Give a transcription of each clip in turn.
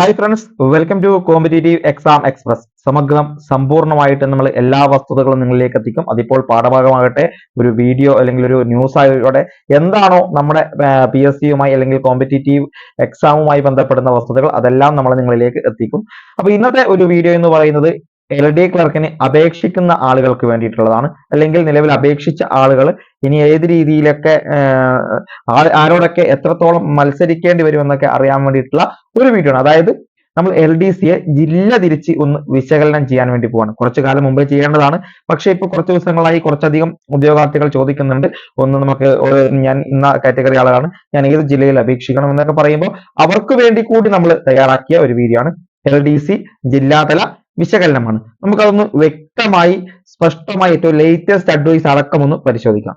Hi friends welcome to competitive exam express സമഗ്രം സമ്പൂർണമായിട്ട് നമ്മൾ എല്ലാ വസ്തുതകളും നിങ്ങളിലേക്ക് എത്തിക്കും. അതിപ്പോൾ പാഠഭാഗമാകട്ടെ ഒരു വീഡിയോ അല്ലെങ്കിൽ ഒരു ന്യൂസ് ആയിക്കോട്ടെ എന്താണോ നമ്മുടെ പി എസ് സിയുമായി അല്ലെങ്കിൽ കോമ്പറ്റേറ്റീവ് എക്സാമുമായി ബന്ധപ്പെടുന്ന വസ്തുതകൾ അതെല്ലാം നമ്മൾ നിങ്ങളിലേക്ക് എത്തിക്കും. അപ്പൊ ഇന്നത്തെ ഒരു വീഡിയോ എന്ന് പറയുന്നത് എൽ ഡി ക്ലർക്കിന് അപേക്ഷിക്കുന്ന ആളുകൾക്ക് വേണ്ടിയിട്ടുള്ളതാണ്. അല്ലെങ്കിൽ നിലവിൽ അപേക്ഷിച്ച ആളുകൾ ഇനി ഏത് രീതിയിലൊക്കെ ആരോടൊക്കെ എത്രത്തോളം മത്സരിക്കേണ്ടി വരും എന്നൊക്കെ അറിയാൻ വേണ്ടിയിട്ടുള്ള ഒരു വീഡിയോ ആണ്. അതായത് നമ്മൾ എൽ ഡി സിയെ ജില്ല തിരിച്ച് ഒന്ന് വിശകലനം ചെയ്യാൻ വേണ്ടി പോവാണ്. കുറച്ചു കാലം മുമ്പേ ചെയ്യേണ്ടതാണ്. പക്ഷേ ഇപ്പൊ കുറച്ച് ദിവസങ്ങളായി കുറച്ചധികം ഉദ്യോഗാർത്ഥികൾ ചോദിക്കുന്നുണ്ട്. ഒന്ന് നമുക്ക് ഞാൻ ഇന്ന കാറ്റഗറി ആളാണ്. ഞാൻ ഏത് ജില്ലയിൽ അപേക്ഷിക്കണം എന്നൊക്കെ പറയുമ്പോൾ അവർക്ക് വേണ്ടി കൂടി നമ്മൾ തയ്യാറാക്കിയ ഒരു വീഡിയോ ആണ്. എൽ ഡി സി ജില്ലാതല വിശകലനമാണ്. നമുക്കതൊന്ന് വ്യക്തമായി സ്പഷ്ടമായി ഏറ്റവും ലേറ്റസ്റ്റ് അഡ്വൈസ് അടക്കമൊന്ന് പരിശോധിക്കാം.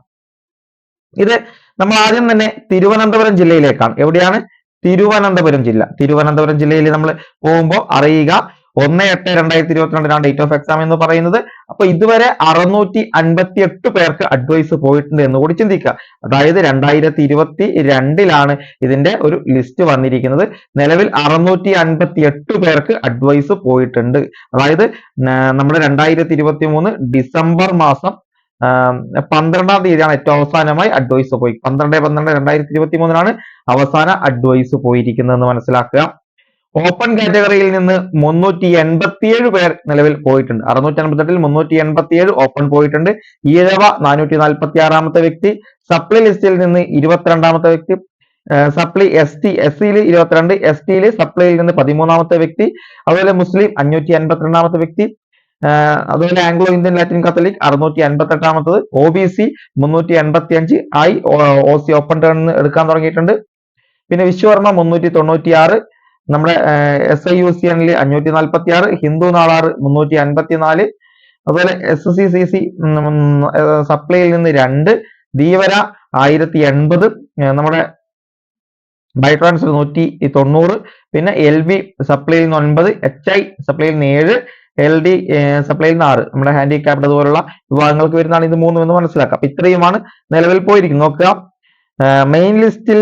ഇത് നമ്മൾ ആദ്യം തന്നെ തിരുവനന്തപുരം ജില്ലയിലേക്കാണ്. എവിടെയാണ്? തിരുവനന്തപുരം ജില്ല. തിരുവനന്തപുരം ജില്ലയിൽ നമ്മൾ പോകുമ്പോൾ അറിയുക ഒന്ന് എട്ട് രണ്ടായിരത്തി ഇരുപത്തിരണ്ടിനാണ് ഡേറ്റ് ഓഫ് എക്സാം എന്ന് പറയുന്നത്. അപ്പൊ ഇതുവരെ അറുന്നൂറ്റി അൻപത്തി എട്ട് പേർക്ക് അഡ്വൈസ് പോയിട്ടുണ്ട് എന്ന് കൂടി ചിന്തിക്കുക. അതായത് രണ്ടായിരത്തി ഇരുപത്തി രണ്ടിലാണ് ഇതിന്റെ ഒരു ലിസ്റ്റ് വന്നിരിക്കുന്നത്. നിലവിൽ അറുന്നൂറ്റി അൻപത്തി എട്ട് പേർക്ക് അഡ്വൈസ് പോയിട്ടുണ്ട്. അതായത് നമ്മുടെ രണ്ടായിരത്തി ഇരുപത്തി മൂന്ന് ഡിസംബർ മാസം പന്ത്രണ്ടാം തീയതിയാണ് ഏറ്റവും അവസാനമായി അഡ്വൈസ് പോയി. പന്ത്രണ്ട് പന്ത്രണ്ട് രണ്ടായിരത്തി ഇരുപത്തി മൂന്നിനാണ് അവസാന അഡ്വൈസ് പോയിരിക്കുന്നതെന്ന് മനസ്സിലാക്കുക. ഓപ്പൺ കാറ്റഗറിയിൽ നിന്ന് മുന്നൂറ്റി എൺപത്തിയേഴ് പേർ നിലവിൽ പോയിട്ടുണ്ട്. അറുന്നൂറ്റി അൻപത്തെട്ടിൽ മുന്നൂറ്റി എൺപത്തിയേഴ് ഓപ്പൺ പോയിട്ടുണ്ട്. ഈഴവ നാനൂറ്റി നാൽപ്പത്തി ആറാമത്തെ വ്യക്തി സപ്ലി ലിസ്റ്റിൽ നിന്ന് ഇരുപത്തിരണ്ടാമത്തെ വ്യക്തി. സപ്ലി എസ് ടി എസ് സിയിൽ ഇരുപത്തിരണ്ട് എസ് ടിയിൽ സപ്ലൈയിൽ നിന്ന് പതിമൂന്നാമത്തെ വ്യക്തി. അതുപോലെ മുസ്ലിം അഞ്ഞൂറ്റി അൻപത്തിരണ്ടാമത്തെ വ്യക്തി അതുപോലെ ആംഗ്ലോ ഇന്ത്യൻ ലാറ്റിൻ കത്തലിക് അറുന്നൂറ്റി അൻപത്തി എട്ടാമത്തത് ഒ ബി സി മുന്നൂറ്റി എൺപത്തി അഞ്ച് ആയി ഒ സി ഓപ്പൺ ടേൺ എടുക്കാൻ തുടങ്ങിയിട്ടുണ്ട്. പിന്നെ വിശ്വകർമ്മ മുന്നൂറ്റി തൊണ്ണൂറ്റി ആറ് നമ്മുടെ എസ് ഐ യു സി എനിൽ അഞ്ഞൂറ്റി നാൽപ്പത്തി ആറ് ഹിന്ദു നാളാറ് മുന്നൂറ്റി അൻപത്തി നാല് അതുപോലെ എസ് സി സി സി സപ്ലൈയിൽ നിന്ന് രണ്ട് ധീവര ആയിരത്തി എൺപത് നമ്മുടെ ബൈട്രാൻസ് നൂറ്റി തൊണ്ണൂറ് പിന്നെ എൽ ബി സപ്ലൈയിൽ നിന്ന് ഒൻപത് എച്ച് ഐ സപ്ലൈയിൽ നിന്ന് ഏഴ് എൽ ഡി സപ്ലൈയിൽ നിന്ന് ആറ് നമ്മുടെ ഹാൻഡിക്യാപ്ഡ് അതുപോലുള്ള വിഭാഗങ്ങൾക്ക് വരുന്നതാണ് ഇത് മൂന്നും എന്ന് മനസ്സിലാക്കാം. ഇത്രയുമാണ് നിലവിൽ പോയിരിക്കുന്നത്. നോക്കുക. മെയിൻ ലിസ്റ്റിൽ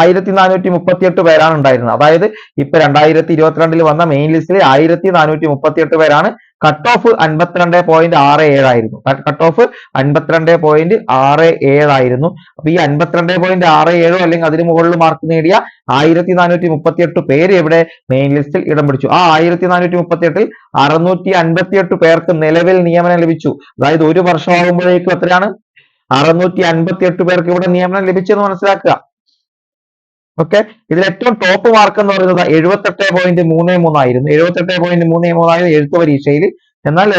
ആയിരത്തി നാനൂറ്റി മുപ്പത്തി എട്ട് പേരാണ് ഉണ്ടായിരുന്നത്. അതായത് ഇപ്പൊ രണ്ടായിരത്തി ഇരുപത്തിരണ്ടിൽ വന്ന മെയിൻ ലിസ്റ്റിൽ ആയിരത്തി നാനൂറ്റി മുപ്പത്തി എട്ട് പേരാണ്. കട്ട് ഓഫ് അൻപത്തിരണ്ട് പോയിന്റ് ആറ് ഏഴായിരുന്നു കട്ട് ഓഫ് അൻപത്തിരണ്ട് പോയിന്റ് ആറ് ഏഴായിരുന്നു അപ്പൊ ഈ അൻപത്തിരണ്ട് പോയിന്റ് ആറ് ഏഴോ അല്ലെങ്കിൽ അതിന് മുകളിൽ മാർക്ക് നേടിയ ആയിരത്തി നാനൂറ്റി മുപ്പത്തി എട്ട് പേര് ഇവിടെ മെയിൻ ലിസ്റ്റിൽ ഇടം പിടിച്ചു. ആ ആയിരത്തി നാനൂറ്റി മുപ്പത്തി എട്ടിൽ അറുന്നൂറ്റി അൻപത്തി എട്ട് പേർക്ക് നിലവിൽ നിയമനം ലഭിച്ചു. അതായത് ഒരു വർഷമാകുമ്പോഴേക്കും എത്രയാണ്? അറുന്നൂറ്റി അൻപത്തി എട്ട് പേർക്ക് ഇവിടെ നിയമനം ലഭിച്ചെന്ന് മനസ്സിലാക്കുക. ഓക്കെ ഇതിൽ ഏറ്റവും ടോപ്പ് മാർക്ക് എന്ന് പറയുന്നത് എഴുപത്തെട്ട് പോയിന്റ് മൂന്ന് മൂന്നായിരുന്നു എഴുപത്തെട്ട് പോയിന്റ് മൂന്ന് മൂന്നായിരുന്നു എഴുത്ത് പരീക്ഷയിൽ. എന്നാൽ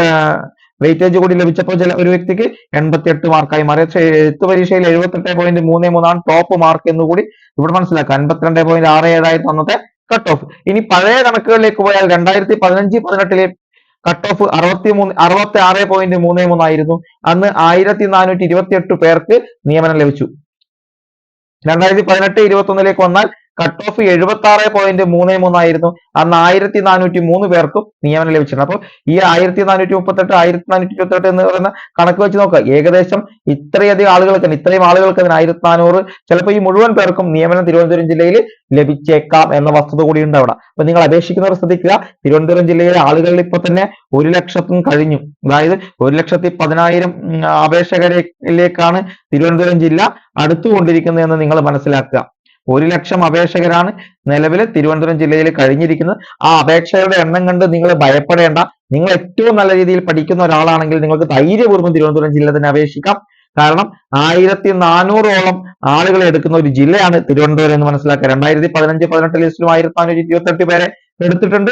വെയിറ്റേജ് കൂടി ലഭിച്ചപ്പോൾ ചില ഒരു വ്യക്തിക്ക് എൺപത്തി എട്ട് മാർക്കായി മാറി. പക്ഷേ എഴുത്ത് പരീക്ഷയിൽ എഴുപത്തെട്ട് പോയിന്റ് മൂന്ന് മൂന്നാണ് ടോപ്പ് മാർക്ക് എന്ന് കൂടി ഇവിടെ മനസ്സിലാക്കുക. അൻപത്തിരണ്ട് പോയിന്റ് ആറ് ഏഴായിരുന്നു അന്നത്തെ കട്ട് ഓഫ് ഇനി പഴയ കണക്കുകളിലേക്ക് പോയാൽ രണ്ടായിരത്തി പതിനഞ്ച് പതിനെട്ടിലെ കട്ട് ഓഫ് അറുപത്തി മൂന്ന് അറുപത്തി ആറ് പോയിന്റ് മൂന്ന് മൂന്നായിരുന്നു അന്ന് ആയിരത്തി നാനൂറ്റി ഇരുപത്തി എട്ട് പേർക്ക് നിയമനം ലഭിച്ചു. രണ്ടായിരത്തി പതിനെട്ട് ഇരുപത്തി ഒന്നിലേക്ക് വന്നാൽ കട്ട് ഓഫ് എഴുപത്തി ആറ് പോയിന്റ് മൂന്ന് മൂന്നായിരുന്നു അന്ന് ആയിരത്തി നാനൂറ്റി മൂന്ന് പേർക്കും നിയമനം ലഭിച്ചിട്ടുണ്ട്. അപ്പോൾ ഈ ആയിരത്തി നാനൂറ്റി മുപ്പത്തെട്ട് ആയിരത്തി നാനൂറ്റി ഇരുപത്തെട്ട് എന്ന് പറയുന്ന കണക്ക് വെച്ച് നോക്കുക ഏകദേശം ഇത്രയധികം ആളുകൾക്ക് ഇത്രയും ആളുകൾക്ക് തന്നെ ആയിരത്തി നാനൂറ് ചിലപ്പോൾ ഈ മുഴുവൻ പേർക്കും നിയമനം തിരുവനന്തപുരം ജില്ലയിൽ ലഭിച്ചേക്കാം എന്ന വസ്തുത കൂടിയുണ്ട് അവിടെ. അപ്പൊ നിങ്ങൾ അപേക്ഷിക്കുന്നവർ ശ്രദ്ധിക്കുക തിരുവനന്തപുരം ജില്ലയിലെ ആളുകളിൽ ഇപ്പൊ തന്നെ ഒരു ലക്ഷത്തും കഴിഞ്ഞു. അതായത് ഒരു ലക്ഷത്തി പതിനായിരം അപേക്ഷകരിലേക്കാണ് തിരുവനന്തപുരം ജില്ല അടുത്തുകൊണ്ടിരിക്കുന്നത് എന്ന് നിങ്ങൾ മനസ്സിലാക്കുക. ഒരു ലക്ഷം അപേക്ഷകരാണ് നിലവിൽ തിരുവനന്തപുരം ജില്ലയിൽ കഴിഞ്ഞിരിക്കുന്നത്. ആ അപേക്ഷകരുടെ എണ്ണം കണ്ട് നിങ്ങൾ ഭയപ്പെടേണ്ട. നിങ്ങൾ ഏറ്റവും നല്ല രീതിയിൽ പഠിക്കുന്ന ഒരാളാണെങ്കിൽ നിങ്ങൾക്ക് ധൈര്യപൂർവം തിരുവനന്തപുരം ജില്ല തന്നെ അപേക്ഷിക്കാം. കാരണം ആയിരത്തി നാനൂറോളം ആളുകളെ എടുക്കുന്ന ഒരു ജില്ലയാണ് തിരുവനന്തപുരം എന്ന് മനസ്സിലാക്കുക. രണ്ടായിരത്തി പതിനഞ്ച് പതിനെട്ട് ലിസ്റ്റിലും ആയിരത്തി നാനൂറ്റി ഇരുപത്തെട്ട് പേരെ എടുത്തിട്ടുണ്ട്.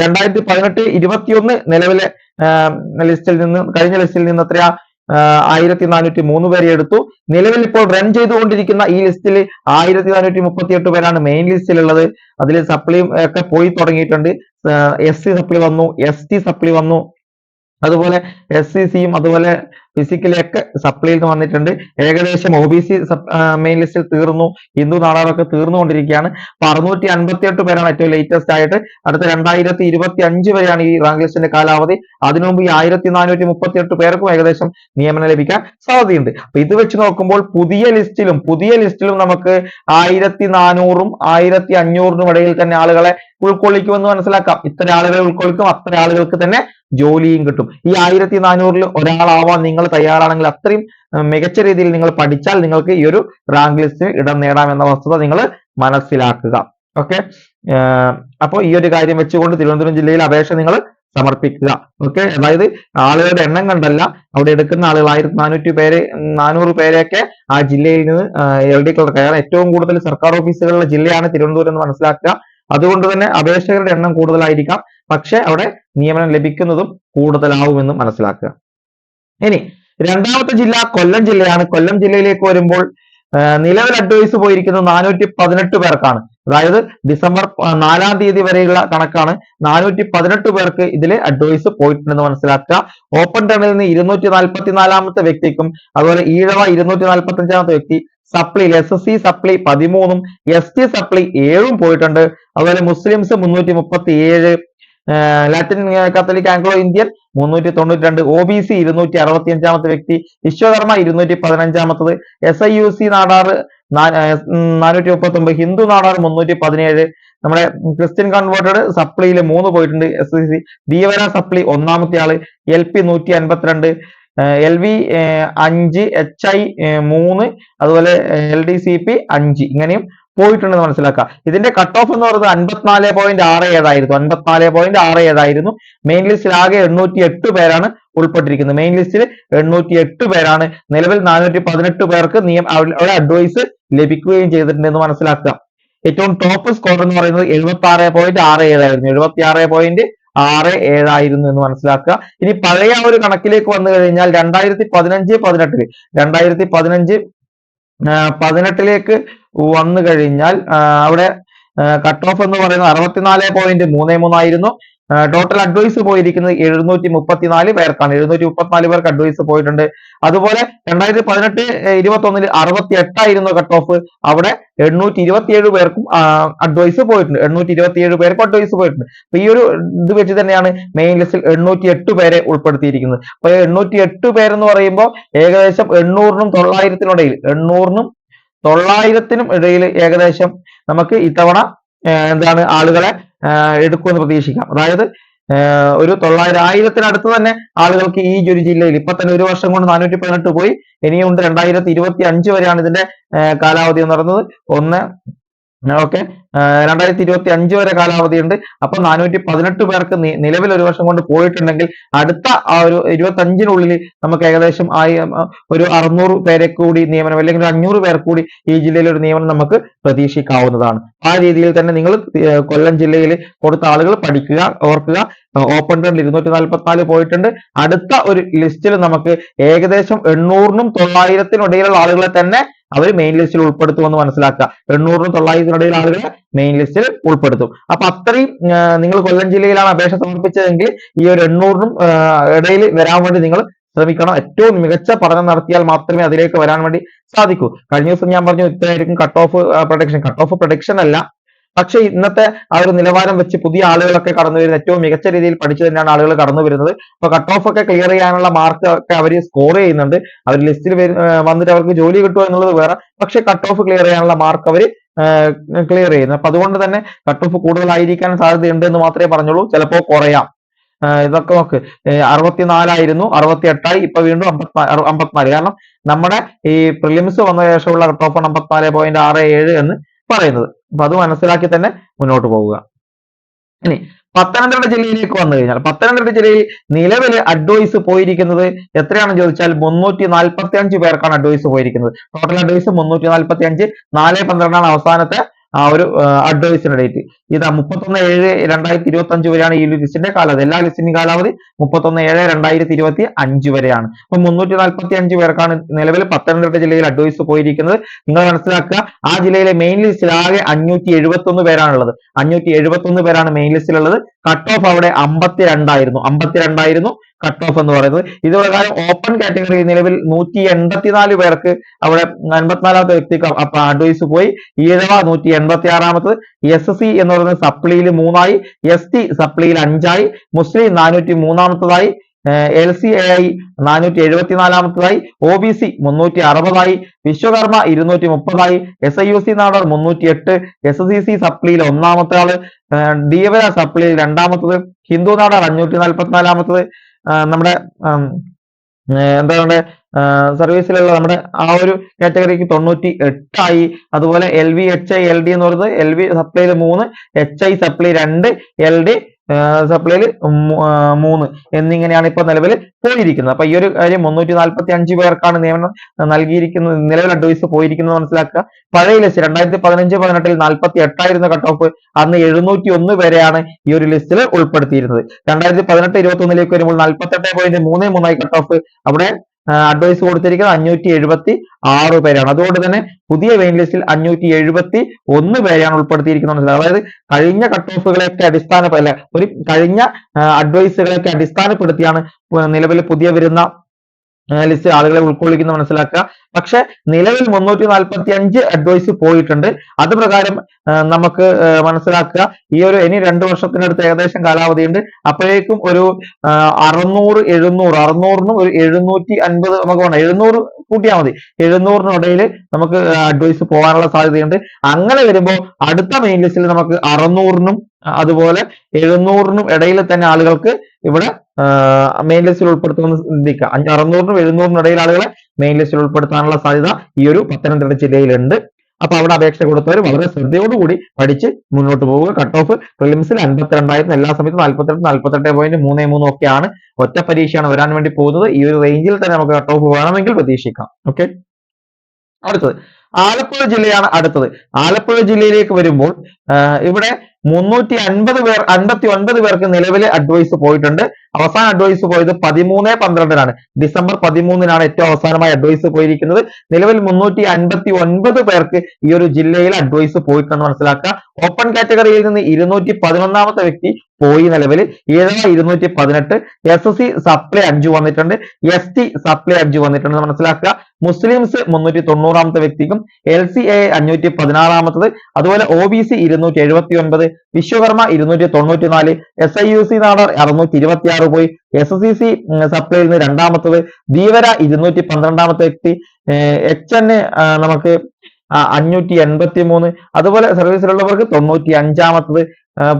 രണ്ടായിരത്തി പതിനെട്ട് ഇരുപത്തിയൊന്ന് നിലവിലെ ലിസ്റ്റിൽ നിന്ന് കഴിഞ്ഞ ലിസ്റ്റിൽ നിന്ന് എത്രയാ? ആയിരത്തി നാനൂറ്റി മൂന്ന് പേരെ എടുത്തു. നിലവിൽ ഇപ്പോൾ റൺ ചെയ്തുകൊണ്ടിരിക്കുന്ന ഈ ലിസ്റ്റിൽ ആയിരത്തി നാനൂറ്റി മുപ്പത്തി എട്ട് പേരാണ് മെയിൻ ലിസ്റ്റിലുള്ളത് അതിൽ സപ്ലി ഒക്കെ പോയി തുടങ്ങിയിട്ടുണ്ട്. എസ് സി സപ്ലി വന്നു എസ് ടി സപ്ലി വന്നു. അതുപോലെ എസ് സി സിയും അതുപോലെ ഫിസിക്കലൊക്കെ സപ്ലിയിൽ നിന്ന് വന്നിട്ടുണ്ട്. ഏകദേശം ഒ ബി സി മെയിൻ ലിസ്റ്റിൽ തീർന്നു. ഹിന്ദു നാടാറൊക്കെ തീർന്നുകൊണ്ടിരിക്കുകയാണ്. അപ്പൊ അറുന്നൂറ്റി അൻപത്തി എട്ട് പേരാണ് ഏറ്റവും ലേറ്റസ്റ്റ് ആയിട്ട്. അടുത്ത രണ്ടായിരത്തി ഇരുപത്തി അഞ്ച് വരെയാണ് ഈ റാങ്ക് ലിസ്റ്റിന്റെ കാലാവധി. അതിനു മുമ്പ് ഈ ആയിരത്തി നാനൂറ്റി മുപ്പത്തി എട്ട് പേർക്കും ഏകദേശം നിയമനം ലഭിക്കാൻ സാധ്യതയുണ്ട്. അപ്പൊ ഇത് വെച്ച് നോക്കുമ്പോൾ പുതിയ ലിസ്റ്റിലും പുതിയ ലിസ്റ്റിലും നമുക്ക് ആയിരത്തി നാനൂറും ആയിരത്തി അഞ്ഞൂറിനും ഇടയിൽ തന്നെ ആളുകളെ ഉൾക്കൊള്ളിക്കുമെന്ന് മനസ്സിലാക്കാം. ഇത്ര ആളുകളെ ഉൾക്കൊള്ളിക്കും അത്ര ആളുകൾക്ക് തന്നെ ജോലിയും കിട്ടും. ഈ ആയിരത്തി നാനൂറിൽ ഒരാളാവാൻ നിങ്ങൾ തയ്യാറാണെങ്കിൽ അത്രയും മികച്ച രീതിയിൽ നിങ്ങൾ പഠിച്ചാൽ നിങ്ങൾക്ക് ഈ ഒരു റാങ്ക് ലിസ്റ്റിൽ ഇടം നേടാം എന്ന വസ്തുത നിങ്ങൾ മനസ്സിലാക്കുക. ഓക്കെ? അപ്പോൾ ഈ ഒരു കാര്യം വെച്ചുകൊണ്ട് തിരുവനന്തപുരം ജില്ലയിൽ അപേക്ഷ നിങ്ങൾ സമർപ്പിക്കുക. ഓക്കെ? അതായത് ആളുകളുടെ എണ്ണം കണ്ടല്ല. അവിടെ എടുക്കുന്ന ആളുകൾ ആയിരത്തി നാനൂറ്റി പേര് നാനൂറ് പേരെയൊക്കെ ആ ജില്ലയിൽ നിന്ന് എൽ ഡി ക്ലർക്ക് കാരണം ഏറ്റവും കൂടുതൽ സർക്കാർ ഓഫീസുകളുള്ള ജില്ലയാണ് തിരുവനന്തപുരം എന്ന് മനസ്സിലാക്കുക. അതുകൊണ്ട് തന്നെ അപേക്ഷകരുടെ എണ്ണം കൂടുതലായിരിക്കാം. പക്ഷെ അവിടെ നിയമനം ലഭിക്കുന്നതും കൂടുതലാവുമെന്ന് മനസ്സിലാക്കുക. ഇനി രണ്ടാമത്തെ ജില്ല കൊല്ലം ജില്ലയാണ്. കൊല്ലം ജില്ലയിലേക്ക് വരുമ്പോൾ നിലവിൽ അഡ്വൈസ് പോയിരിക്കുന്നത് നാനൂറ്റി പതിനെട്ട് പേർക്കാണ്. അതായത് ഡിസംബർ നാലാം തീയതി വരെയുള്ള കണക്കാണ്. നാനൂറ്റി പതിനെട്ട് പേർക്ക് ഇതിൽ അഡ്വൈസ് പോയിട്ടുണ്ടെന്ന് മനസ്സിലാക്കുക. ഓപ്പൺ ടേണിൽ നിന്ന് ഇരുന്നൂറ്റി നാൽപ്പത്തി നാലാമത്തെ വ്യക്തിക്കും അതുപോലെ ഈഴവ ഇരുന്നൂറ്റി നാൽപ്പത്തി അഞ്ചാമത്തെ വ്യക്തി സപ്ലിയിൽ എസ് എസ് സി സപ്ലി പതിമൂന്നും എസ് ടി സപ്ലി ഏഴും പോയിട്ടുണ്ട്. അതുപോലെ മുസ്ലിംസ് മുന്നൂറ്റി മുപ്പത്തി ഏഴ് ലാറ്റിൻ കത്തോലിക് ആംഗ്ലോ ഇന്ത്യൻ മുന്നൂറ്റി തൊണ്ണൂറ്റി രണ്ട് ഒ ബി സി ഇരുന്നൂറ്റി അറുപത്തി അഞ്ചാമത്തെ വ്യക്തി വിശ്വകർമ്മ ഇരുന്നൂറ്റി പതിനഞ്ചാമത്തത് S I U C Nadar നാനൂറ്റി മുപ്പത്തി ഒമ്പത് ഹിന്ദു നാടാർ മുന്നൂറ്റി പതിനേഴ് നമ്മുടെ ക്രിസ്ത്യൻ കൺവേർട്ടഡ് സപ്ലിയിൽ മൂന്ന് പോയിട്ടുണ്ട് എസ് സി സി ദീവന സപ്ലി ഒന്നാമത്തെ ആൾ എൽ പി നൂറ്റി അൻപത്തിരണ്ട് എൽ വി അഞ്ച് എച്ച് ഐ മൂന്ന് അതുപോലെ എൽ ഡി സി പി അഞ്ച് ഇങ്ങനെയും പോയിട്ടുണ്ടെന്ന് മനസ്സിലാക്കുക. ഇതിന്റെ കട്ട് ഓഫ് എന്ന് പറയുന്നത് അൻപത്തിനാല് പോയിന്റ് ആറ് ഏഴായിരുന്നു അൻപത്തിനാല് പോയിന്റ് ആറ് ഏഴായിരുന്നു മെയിൻ ലിസ്റ്റിൽ ആകെ എണ്ണൂറ്റി എട്ട് പേരാണ് ഉൾപ്പെട്ടിരിക്കുന്നത്. മെയിൻ ലിസ്റ്റിൽ എണ്ണൂറ്റി എട്ട് പേരാണ്. നിലവിൽ നാനൂറ്റി പതിനെട്ട് പേർക്ക് നിയമ അവരുടെ അഡ്വൈസ് ലഭിക്കുകയും ചെയ്തിട്ടുണ്ട് എന്ന് മനസ്സിലാക്കുക. ഏറ്റവും ടോപ്പ് സ്കോർ എന്ന് പറയുന്നത് എഴുപത്തി ആറ് പോയിന്റ് ആറ് ഏഴായിരുന്നു എഴുപത്തി ആറ് പോയിന്റ് ആറ് ഏഴായിരുന്നു എന്ന് മനസ്സിലാക്കുക. ഇനി പഴയ ഒരു കണക്കിലേക്ക് വന്നു കഴിഞ്ഞാൽ രണ്ടായിരത്തി പതിനഞ്ച് പതിനെട്ടിൽ രണ്ടായിരത്തി പതിനഞ്ച് പതിനെട്ടിലേക്ക് വന്നു കഴിഞ്ഞാൽ അവിടെ കട്ട് ഓഫ് എന്ന് പറയുന്നത് അറുപത്തിനാല് പോയിന്റ് മൂന്ന് മൂന്നായിരുന്നു. ടോട്ടൽ അഡ്വൈസ് പോയിരിക്കുന്നത് എഴുന്നൂറ്റി മുപ്പത്തിനാല് പേർക്കാണ്. എഴുന്നൂറ്റി മുപ്പത്തിനാല് പേർക്ക് അഡ്വൈസ് പോയിട്ടുണ്ട്. അതുപോലെ രണ്ടായിരത്തി പതിനെട്ട് ഇരുപത്തി ഒന്നിൽ അറുപത്തി എട്ടായിരുന്നു കട്ട് ഓഫ് അവിടെ എണ്ണൂറ്റി ഇരുപത്തിയേഴ് പേർക്കും അഡ്വൈസ് പോയിട്ടുണ്ട്. എണ്ണൂറ്റി ഇരുപത്തിയേഴ് പേർക്കും അഡ്വൈസ് പോയിട്ടുണ്ട്. അപ്പൊ ഈ ഒരു ഇത് വെച്ച് തന്നെയാണ് മെയിൻ ലിസ്റ്റിൽ എണ്ണൂറ്റി എട്ട് പേരെ ഉൾപ്പെടുത്തിയിരിക്കുന്നത്. അപ്പൊ എണ്ണൂറ്റി എട്ട് പേരെന്ന് പറയുമ്പോൾ ഏകദേശം എണ്ണൂറിനും തൊള്ളായിരത്തിനും ഇടയിൽ എണ്ണൂറിനും തൊള്ളായിരത്തിനും ഇടയിൽ ഏകദേശം നമുക്ക് ഇത്തവണ എന്താണ് ആളുകളെ എടുക്കുമെന്ന് പ്രതീക്ഷിക്കാം. അതായത് ഒരു തൊള്ളായിരം ആയിരത്തിനടുത്ത് തന്നെ ആളുകൾക്ക് ഈ ഒരു ജില്ലയിൽ ഇപ്പൊ തന്നെ ഒരു വർഷം കൊണ്ട് നാനൂറ്റി പതിനെട്ട് പോയി ഇനിയുണ്ട് രണ്ടായിരത്തി ഇരുപത്തി അഞ്ച് വരെയാണ് ഇതിന്റെ കാലാവധി എന്ന് പറയുന്നത് ഒന്ന് ഓക്കെ രണ്ടായിരത്തി ഇരുപത്തി അഞ്ച് വരെ കാലാവധിയുണ്ട്. അപ്പൊ നാനൂറ്റി പതിനെട്ട് പേർക്ക് നിലവിൽ ഒരു വർഷം കൊണ്ട് പോയിട്ടുണ്ടെങ്കിൽ അടുത്ത ആ ഒരു ഇരുപത്തി അഞ്ചിനുള്ളിൽ നമുക്ക് ഏകദേശം ആയി ഒരു അറുന്നൂറ് പേരെ കൂടി നിയമനം അല്ലെങ്കിൽ ഒരു അഞ്ഞൂറ് പേർ കൂടി ഈ ജില്ലയിൽ ഒരു നിയമനം നമുക്ക് പ്രതീക്ഷിക്കാവുന്നതാണ്. ആ രീതിയിൽ തന്നെ നിങ്ങൾ കൊല്ലം ജില്ലയിൽ കൊടുത്ത ആളുകൾ പഠിക്കുക ഓർക്കുക. ഓപ്പൺ ടെൻഡ് ഇരുന്നൂറ്റി നാൽപ്പത്തിനാല് പോയിട്ടുണ്ട്. അടുത്ത ഒരു ലിസ്റ്റിൽ നമുക്ക് ഏകദേശം എണ്ണൂറിനും തൊള്ളായിരത്തിനും ഇടയിലുള്ള ആളുകളെ തന്നെ അവർ മെയിൻ ലിസ്റ്റിൽ ഉൾപ്പെടുത്തുമെന്ന് മനസ്സിലാക്കുക. എണ്ണൂറിനും തൊള്ളായിരത്തിനും ഇടയിൽ ആളുകളെ മെയിൻ ലിസ്റ്റിൽ ഉൾപ്പെടുത്തും. അപ്പൊ അത്രയും നിങ്ങൾ കൊല്ലം ജില്ലയിലാണ് അപേക്ഷ സമർപ്പിച്ചതെങ്കിൽ ഈ ഒരു എണ്ണൂറിനും ഇടയിൽ വരാൻ വേണ്ടി നിങ്ങൾ ശ്രമിക്കണം. ഏറ്റവും മികച്ച പഠനം നടത്തിയാൽ മാത്രമേ അതിലേക്ക് വരാൻ വേണ്ടി സാധിക്കൂ. കഴിഞ്ഞ ദിവസം ഞാൻ പറഞ്ഞു ഇത്രയായിരിക്കും cut off production cut off production അല്ല പക്ഷേ ഇന്നത്തെ ആ ഒരു നിലവാരം വെച്ച് പുതിയ ആളുകളൊക്കെ കടന്നു വരുന്ന ഏറ്റവും മികച്ച രീതിയിൽ പഠിച്ചു തന്നെയാണ് ആളുകൾ കടന്നു വരുന്നത്. അപ്പൊ കട്ട് ഓഫ് ഒക്കെ ക്ലിയർ ചെയ്യാനുള്ള മാർക്ക് ഒക്കെ അവർ സ്കോർ ചെയ്യുന്നുണ്ട്. അവർ ലിസ്റ്റിൽ വന്നിട്ട് അവർക്ക് ജോലി കിട്ടുമോ എന്നുള്ളത് വേറെ പക്ഷെ കട്ട് ഓഫ് ക്ലിയർ ചെയ്യാനുള്ള മാർക്ക് അവർ ക്ലിയർ ചെയ്യുന്നു. അപ്പൊ അതുകൊണ്ട് തന്നെ കട്ട് ഓഫ് കൂടുതലായിരിക്കാൻ സാധ്യതയുണ്ട് എന്ന് മാത്രമേ പറഞ്ഞുള്ളൂ. ചിലപ്പോൾ കുറയാം. ഇതൊക്കെ നോക്ക്. അറുപത്തിനാലായിരുന്നു. അറുപത്തി എട്ടായി ഇപ്പൊ വീണ്ടും അമ്പത്തിനാല്. കാരണം നമ്മുടെ ഈ പ്രിലിംസ് വന്ന ശേഷമുള്ള കട്ട് ഓഫ് അമ്പത്തിനാല് പോയിന്റ് ആറ് ഏഴ് എന്ന്. പറയുന്നത്. അപ്പൊ അത് മനസ്സിലാക്കി തന്നെ മുന്നോട്ട് പോവുക. ഇനി പത്തനംതിട്ട ജില്ലയിലേക്ക് വന്നു കഴിഞ്ഞാൽ പത്തനംതിട്ട ജില്ലയിൽ നിലവിൽ അഡ്വൈസ് പോയിരിക്കുന്നത് എത്രയാണെന്ന് ചോദിച്ചാൽ മുന്നൂറ്റി നാൽപ്പത്തി അഞ്ച് പേർക്കാണ് അഡ്വൈസ് പോയിരിക്കുന്നത്. ടോട്ടൽ അഡ്വൈസ് മുന്നൂറ്റി നാൽപ്പത്തി അഞ്ച് നാല് പന്ത്രണ്ടാണ് അവസാനത്തെ ആ ഒരു അഡ്വൈസിന്റെ ഡേറ്റ് ഇതാ മുപ്പത്തൊന്ന് ഏഴ് രണ്ടായിരത്തി ഇരുപത്തി അഞ്ച് വരെയാണ് ഈ ലിസ്റ്റിന്റെ കാലാവധി. എല്ലാ ലിസ്റ്റിന്റെയും കാലാവധി മുപ്പത്തൊന്ന് ഏഴ് രണ്ടായിരത്തി ഇരുപത്തി അഞ്ച് വരെയാണ്. അപ്പൊ മുന്നൂറ്റി നാൽപ്പത്തി അഞ്ച് പേർക്കാണ് നിലവിൽ പത്തനംതിട്ട ജില്ലയിൽ അഡ്വൈസ് പോയിരിക്കുന്നത്. നിങ്ങൾ മനസ്സിലാക്കുക ആ ജില്ലയിലെ മെയിൻ ലിസ്റ്റിൽ ആകെ അഞ്ഞൂറ്റി എഴുപത്തി ഒന്ന് പേരാണുള്ളത്. അഞ്ഞൂറ്റി എഴുപത്തി ഒന്ന് പേരാണ് മെയിൻ ലിസ്റ്റിലുള്ളത് കട്ട് ഓഫ് അവിടെ അമ്പത്തി രണ്ടായിരുന്നു അമ്പത്തി രണ്ടായിരുന്നു കട്ട് ഓഫ് എന്ന് പറയുന്നത്. ഇത് പ്രകാരം ഓപ്പൺ കാറ്റഗറി നിലവിൽ നൂറ്റി എൺപത്തിനാല് പേർക്ക് അവിടെ അൻപത്തിനാലാമത്തെ വ്യക്തിക്ക് അഡ്വൈസ് പോയി. ഈഴവ നൂറ്റി എൺപത്തി ആറാമത്തത് എസ് സി എന്ന് പറയുന്നത് സപ്ലിയിൽ മൂന്നായി എസ് ടി സപ്ലിയിൽ അഞ്ചായി മുസ്ലിം നാനൂറ്റി മൂന്നാമത്തതായി എൽ സി എ ഐ നാനൂറ്റി എഴുപത്തിനാലാമത്തതായി ഒ ബി സി മുന്നൂറ്റി അറുപതായി വിശ്വകർമ്മ ഇരുന്നൂറ്റി മുപ്പതായി S I U C Nadar മുന്നൂറ്റി എട്ട് എസ് സി സി സപ്ലിയിൽ ഒന്നാമത്തെ ആൾ ഡിയവര സപ്ലിയിൽ രണ്ടാമത്തത് ഹിന്ദു നാടർ അഞ്ഞൂറ്റി നാൽപ്പത്തിനാലാമത്തത് നമ്മുടെ എന്താണ് സർവീസിലുള്ള നമ്മുടെ ആ ഒരു കാറ്റഗറിക്ക് തൊണ്ണൂറ്റി എട്ടായി അതുപോലെ L V H I L D എന്ന് പറയുന്നത് എൽ വി സപ്ലൈയിൽ മൂന്ന് എച്ച് ഐ സപ്ലൈ രണ്ട് എൽ ഡി സപ്ലൈയിൽ മൂന്ന് എന്നിങ്ങനെയാണ് ഇപ്പോൾ നിലവിൽ പോയിരിക്കുന്നത്. അപ്പൊ ഈ ഒരു കാര്യം മുന്നൂറ്റി നാൽപ്പത്തി അഞ്ച് പേർക്കാണ് നിയമനം നൽകിയിരിക്കുന്നത്. നിലവിൽ അഡ്വൈസ് പോയിരിക്കുന്നത് മനസ്സിലാക്കുക. പഴയ ലിസ്റ്റ് രണ്ടായിരത്തി പതിനഞ്ച് പതിനെട്ടിൽ നാൽപ്പത്തി എട്ടായിരുന്ന കട്ട് ഓഫ് അന്ന് എഴുന്നൂറ്റി ഒന്ന് പേരെയാണ് ഈ ഒരു ലിസ്റ്റിൽ ഉൾപ്പെടുത്തിയിരുന്നത്. രണ്ടായിരത്തി പതിനെട്ട് ഇരുപത്തി ഒന്നിലേക്ക് വരുമ്പോൾ നാൽപ്പത്തി എട്ട് പോയിന്റ് മൂന്ന് മൂന്നായി കട്ട് ഓഫ് അവിടെ അഡ്വൈസ് കൊടുത്തിരിക്കുന്നത് അഞ്ഞൂറ്റി എഴുപത്തി ആറ് പേരാണ്. അതുകൊണ്ട് തന്നെ പുതിയ വെയിൻ ലിസ്റ്റിൽ അഞ്ഞൂറ്റി എഴുപത്തി ഒന്ന് പേരെയാണ് ഉൾപ്പെടുത്തിയിരിക്കുന്നത്. അതായത് കഴിഞ്ഞ കട്ട് ഓഫുകളെയൊക്കെ അടിസ്ഥാന അല്ല ഒരു കഴിഞ്ഞ അഡ്വൈസുകളെയൊക്കെ അടിസ്ഥാനപ്പെടുത്തിയാണ് നിലവിൽ പുതിയ വരുന്ന ലിസ്റ്റ് ആളുകളെ ഉൾക്കൊള്ളിക്കുന്ന മനസ്സിലാക്കുക. പക്ഷെ നിലവിൽ മുന്നൂറ്റി നാൽപ്പത്തി അഞ്ച് അഡ്വൈസ് പോയിട്ടുണ്ട്. അത് പ്രകാരം നമുക്ക് മനസ്സിലാക്കുക. ഈ ഒരു ഇനി രണ്ടു വർഷത്തിനടുത്ത് ഏകദേശം കാലാവധിയുണ്ട്. അപ്പോഴേക്കും ഒരു അറുന്നൂറ് എഴുന്നൂറ് അറുന്നൂറിനും ഒരു എഴുന്നൂറ്റി അൻപത് നമുക്ക് വേണം. എഴുന്നൂറ് കൂട്ടിയാൽ മതി. എഴുന്നൂറിനിടയിൽ നമുക്ക് അഡ്വൈസ് പോകാനുള്ള സാധ്യതയുണ്ട്. അങ്ങനെ വരുമ്പോൾ അടുത്ത മെയിൻ ലിസ്റ്റിൽ നമുക്ക് അറുന്നൂറിനും അതുപോലെ എഴുന്നൂറിനും ഇടയിൽ തന്നെ ആളുകൾക്ക് ഇവിടെ മെയിൻ ലിസ്റ്റിൽ ഉൾപ്പെടുത്തുമെന്ന് ചിന്തിക്കുക അറുന്നൂറിനും എഴുന്നൂറിനും ഇടയിൽ ആളുകളെ മെയിൻ ലിസ്റ്റിൽ ഉൾപ്പെടുത്താനുള്ള സാധ്യത ഈ ഒരു പത്തനംതിട്ട ജില്ലയിലുണ്ട്. അപ്പൊ അവിടെ അപേക്ഷ കൊടുത്തവർ വളരെ ശ്രദ്ധയോടുകൂടി പഠിച്ച് മുന്നോട്ട് പോവുക. കട്ട് ഓഫ് പ്രിലിംസിൽ അൻപത്തിരണ്ടായിരുന്നു എല്ലാ സമയത്തും നാൽപ്പത്തെട്ട് നാൽപ്പത്തെട്ട് പോയിന്റ് മൂന്ന് മൂന്ന് ഒക്കെയാണ് ഒറ്റ പരീക്ഷയാണ് വരാൻ വേണ്ടി പോകുന്നത്. ഈ ഒരു റേഞ്ചിൽ തന്നെ നമുക്ക് കട്ട് ഓഫ് വേണമെങ്കിൽ പ്രതീക്ഷിക്കാം. ഓക്കെ അടുത്തത്. ആലപ്പുഴ ജില്ലയാണ് അടുത്തത്. ആലപ്പുഴ ജില്ലയിലേക്ക് വരുമ്പോൾ ഇവിടെ മുന്നൂറ്റി അൻപത് പേർ അൻപത്തി ഒൻപത് പേർക്ക് നിലവിലെ അഡ്വൈസ് പോയിട്ടുണ്ട്. അവസാന അഡ്വൈസ് പോയത് പതിമൂന്ന് പന്ത്രണ്ടിനാണ്. ഡിസംബർ പതിമൂന്നിനാണ് ഏറ്റവും അവസാനമായി അഡ്വൈസ് പോയിരിക്കുന്നത്. നിലവിൽ മുന്നൂറ്റി അൻപത്തി ഒൻപത് പേർക്ക് ഈ ഒരു ജില്ലയിൽ അഡ്വൈസ് പോയിട്ടെന്ന് മനസ്സിലാക്കുക. ഓപ്പൺ കാറ്റഗറിയിൽ നിന്ന് ഇരുന്നൂറ്റി പതിനൊന്നാമത്തെ വ്യക്തി പോയി നിലവിൽ. ഏഴര ഇരുന്നൂറ്റി പതിനെട്ട് എസ് എസ് സി സപ്ലൈ അഞ്ച് വന്നിട്ടുണ്ട്. എസ് ടി സപ്ലൈ അഞ്ച് വന്നിട്ടുണ്ട് മനസ്സിലാക്കുക. മുസ്ലിംസ് മുന്നൂറ്റി തൊണ്ണൂറാമത്തെ വ്യക്തിക്കും എൽ സി എ അഞ്ഞൂറ്റി പതിനാറാമത്തത് അതുപോലെ ഒ ബി സി ഇരുന്നൂറ്റി എഴുപത്തി ഒൻപത് വിശ്വകർമ്മ ഇരുന്നൂറ്റി തൊണ്ണൂറ്റി നാല് S I U C Nadar അറുന്നൂറ്റി ഇരുപത്തി ആറ് പോയി എസ് എസ് സി സി സപ്ലൈയിൽ നിന്ന് രണ്ടാമത്തത്. ധീവര ഇരുന്നൂറ്റി പന്ത്രണ്ടാമത്തെ വ്യക്തി എച്ച് എൻ നമുക്ക് അഞ്ഞൂറ്റി എൺപത്തി മൂന്ന് അതുപോലെ സർവീസിലുള്ളവർക്ക് തൊണ്ണൂറ്റി അഞ്ചാമത്തത്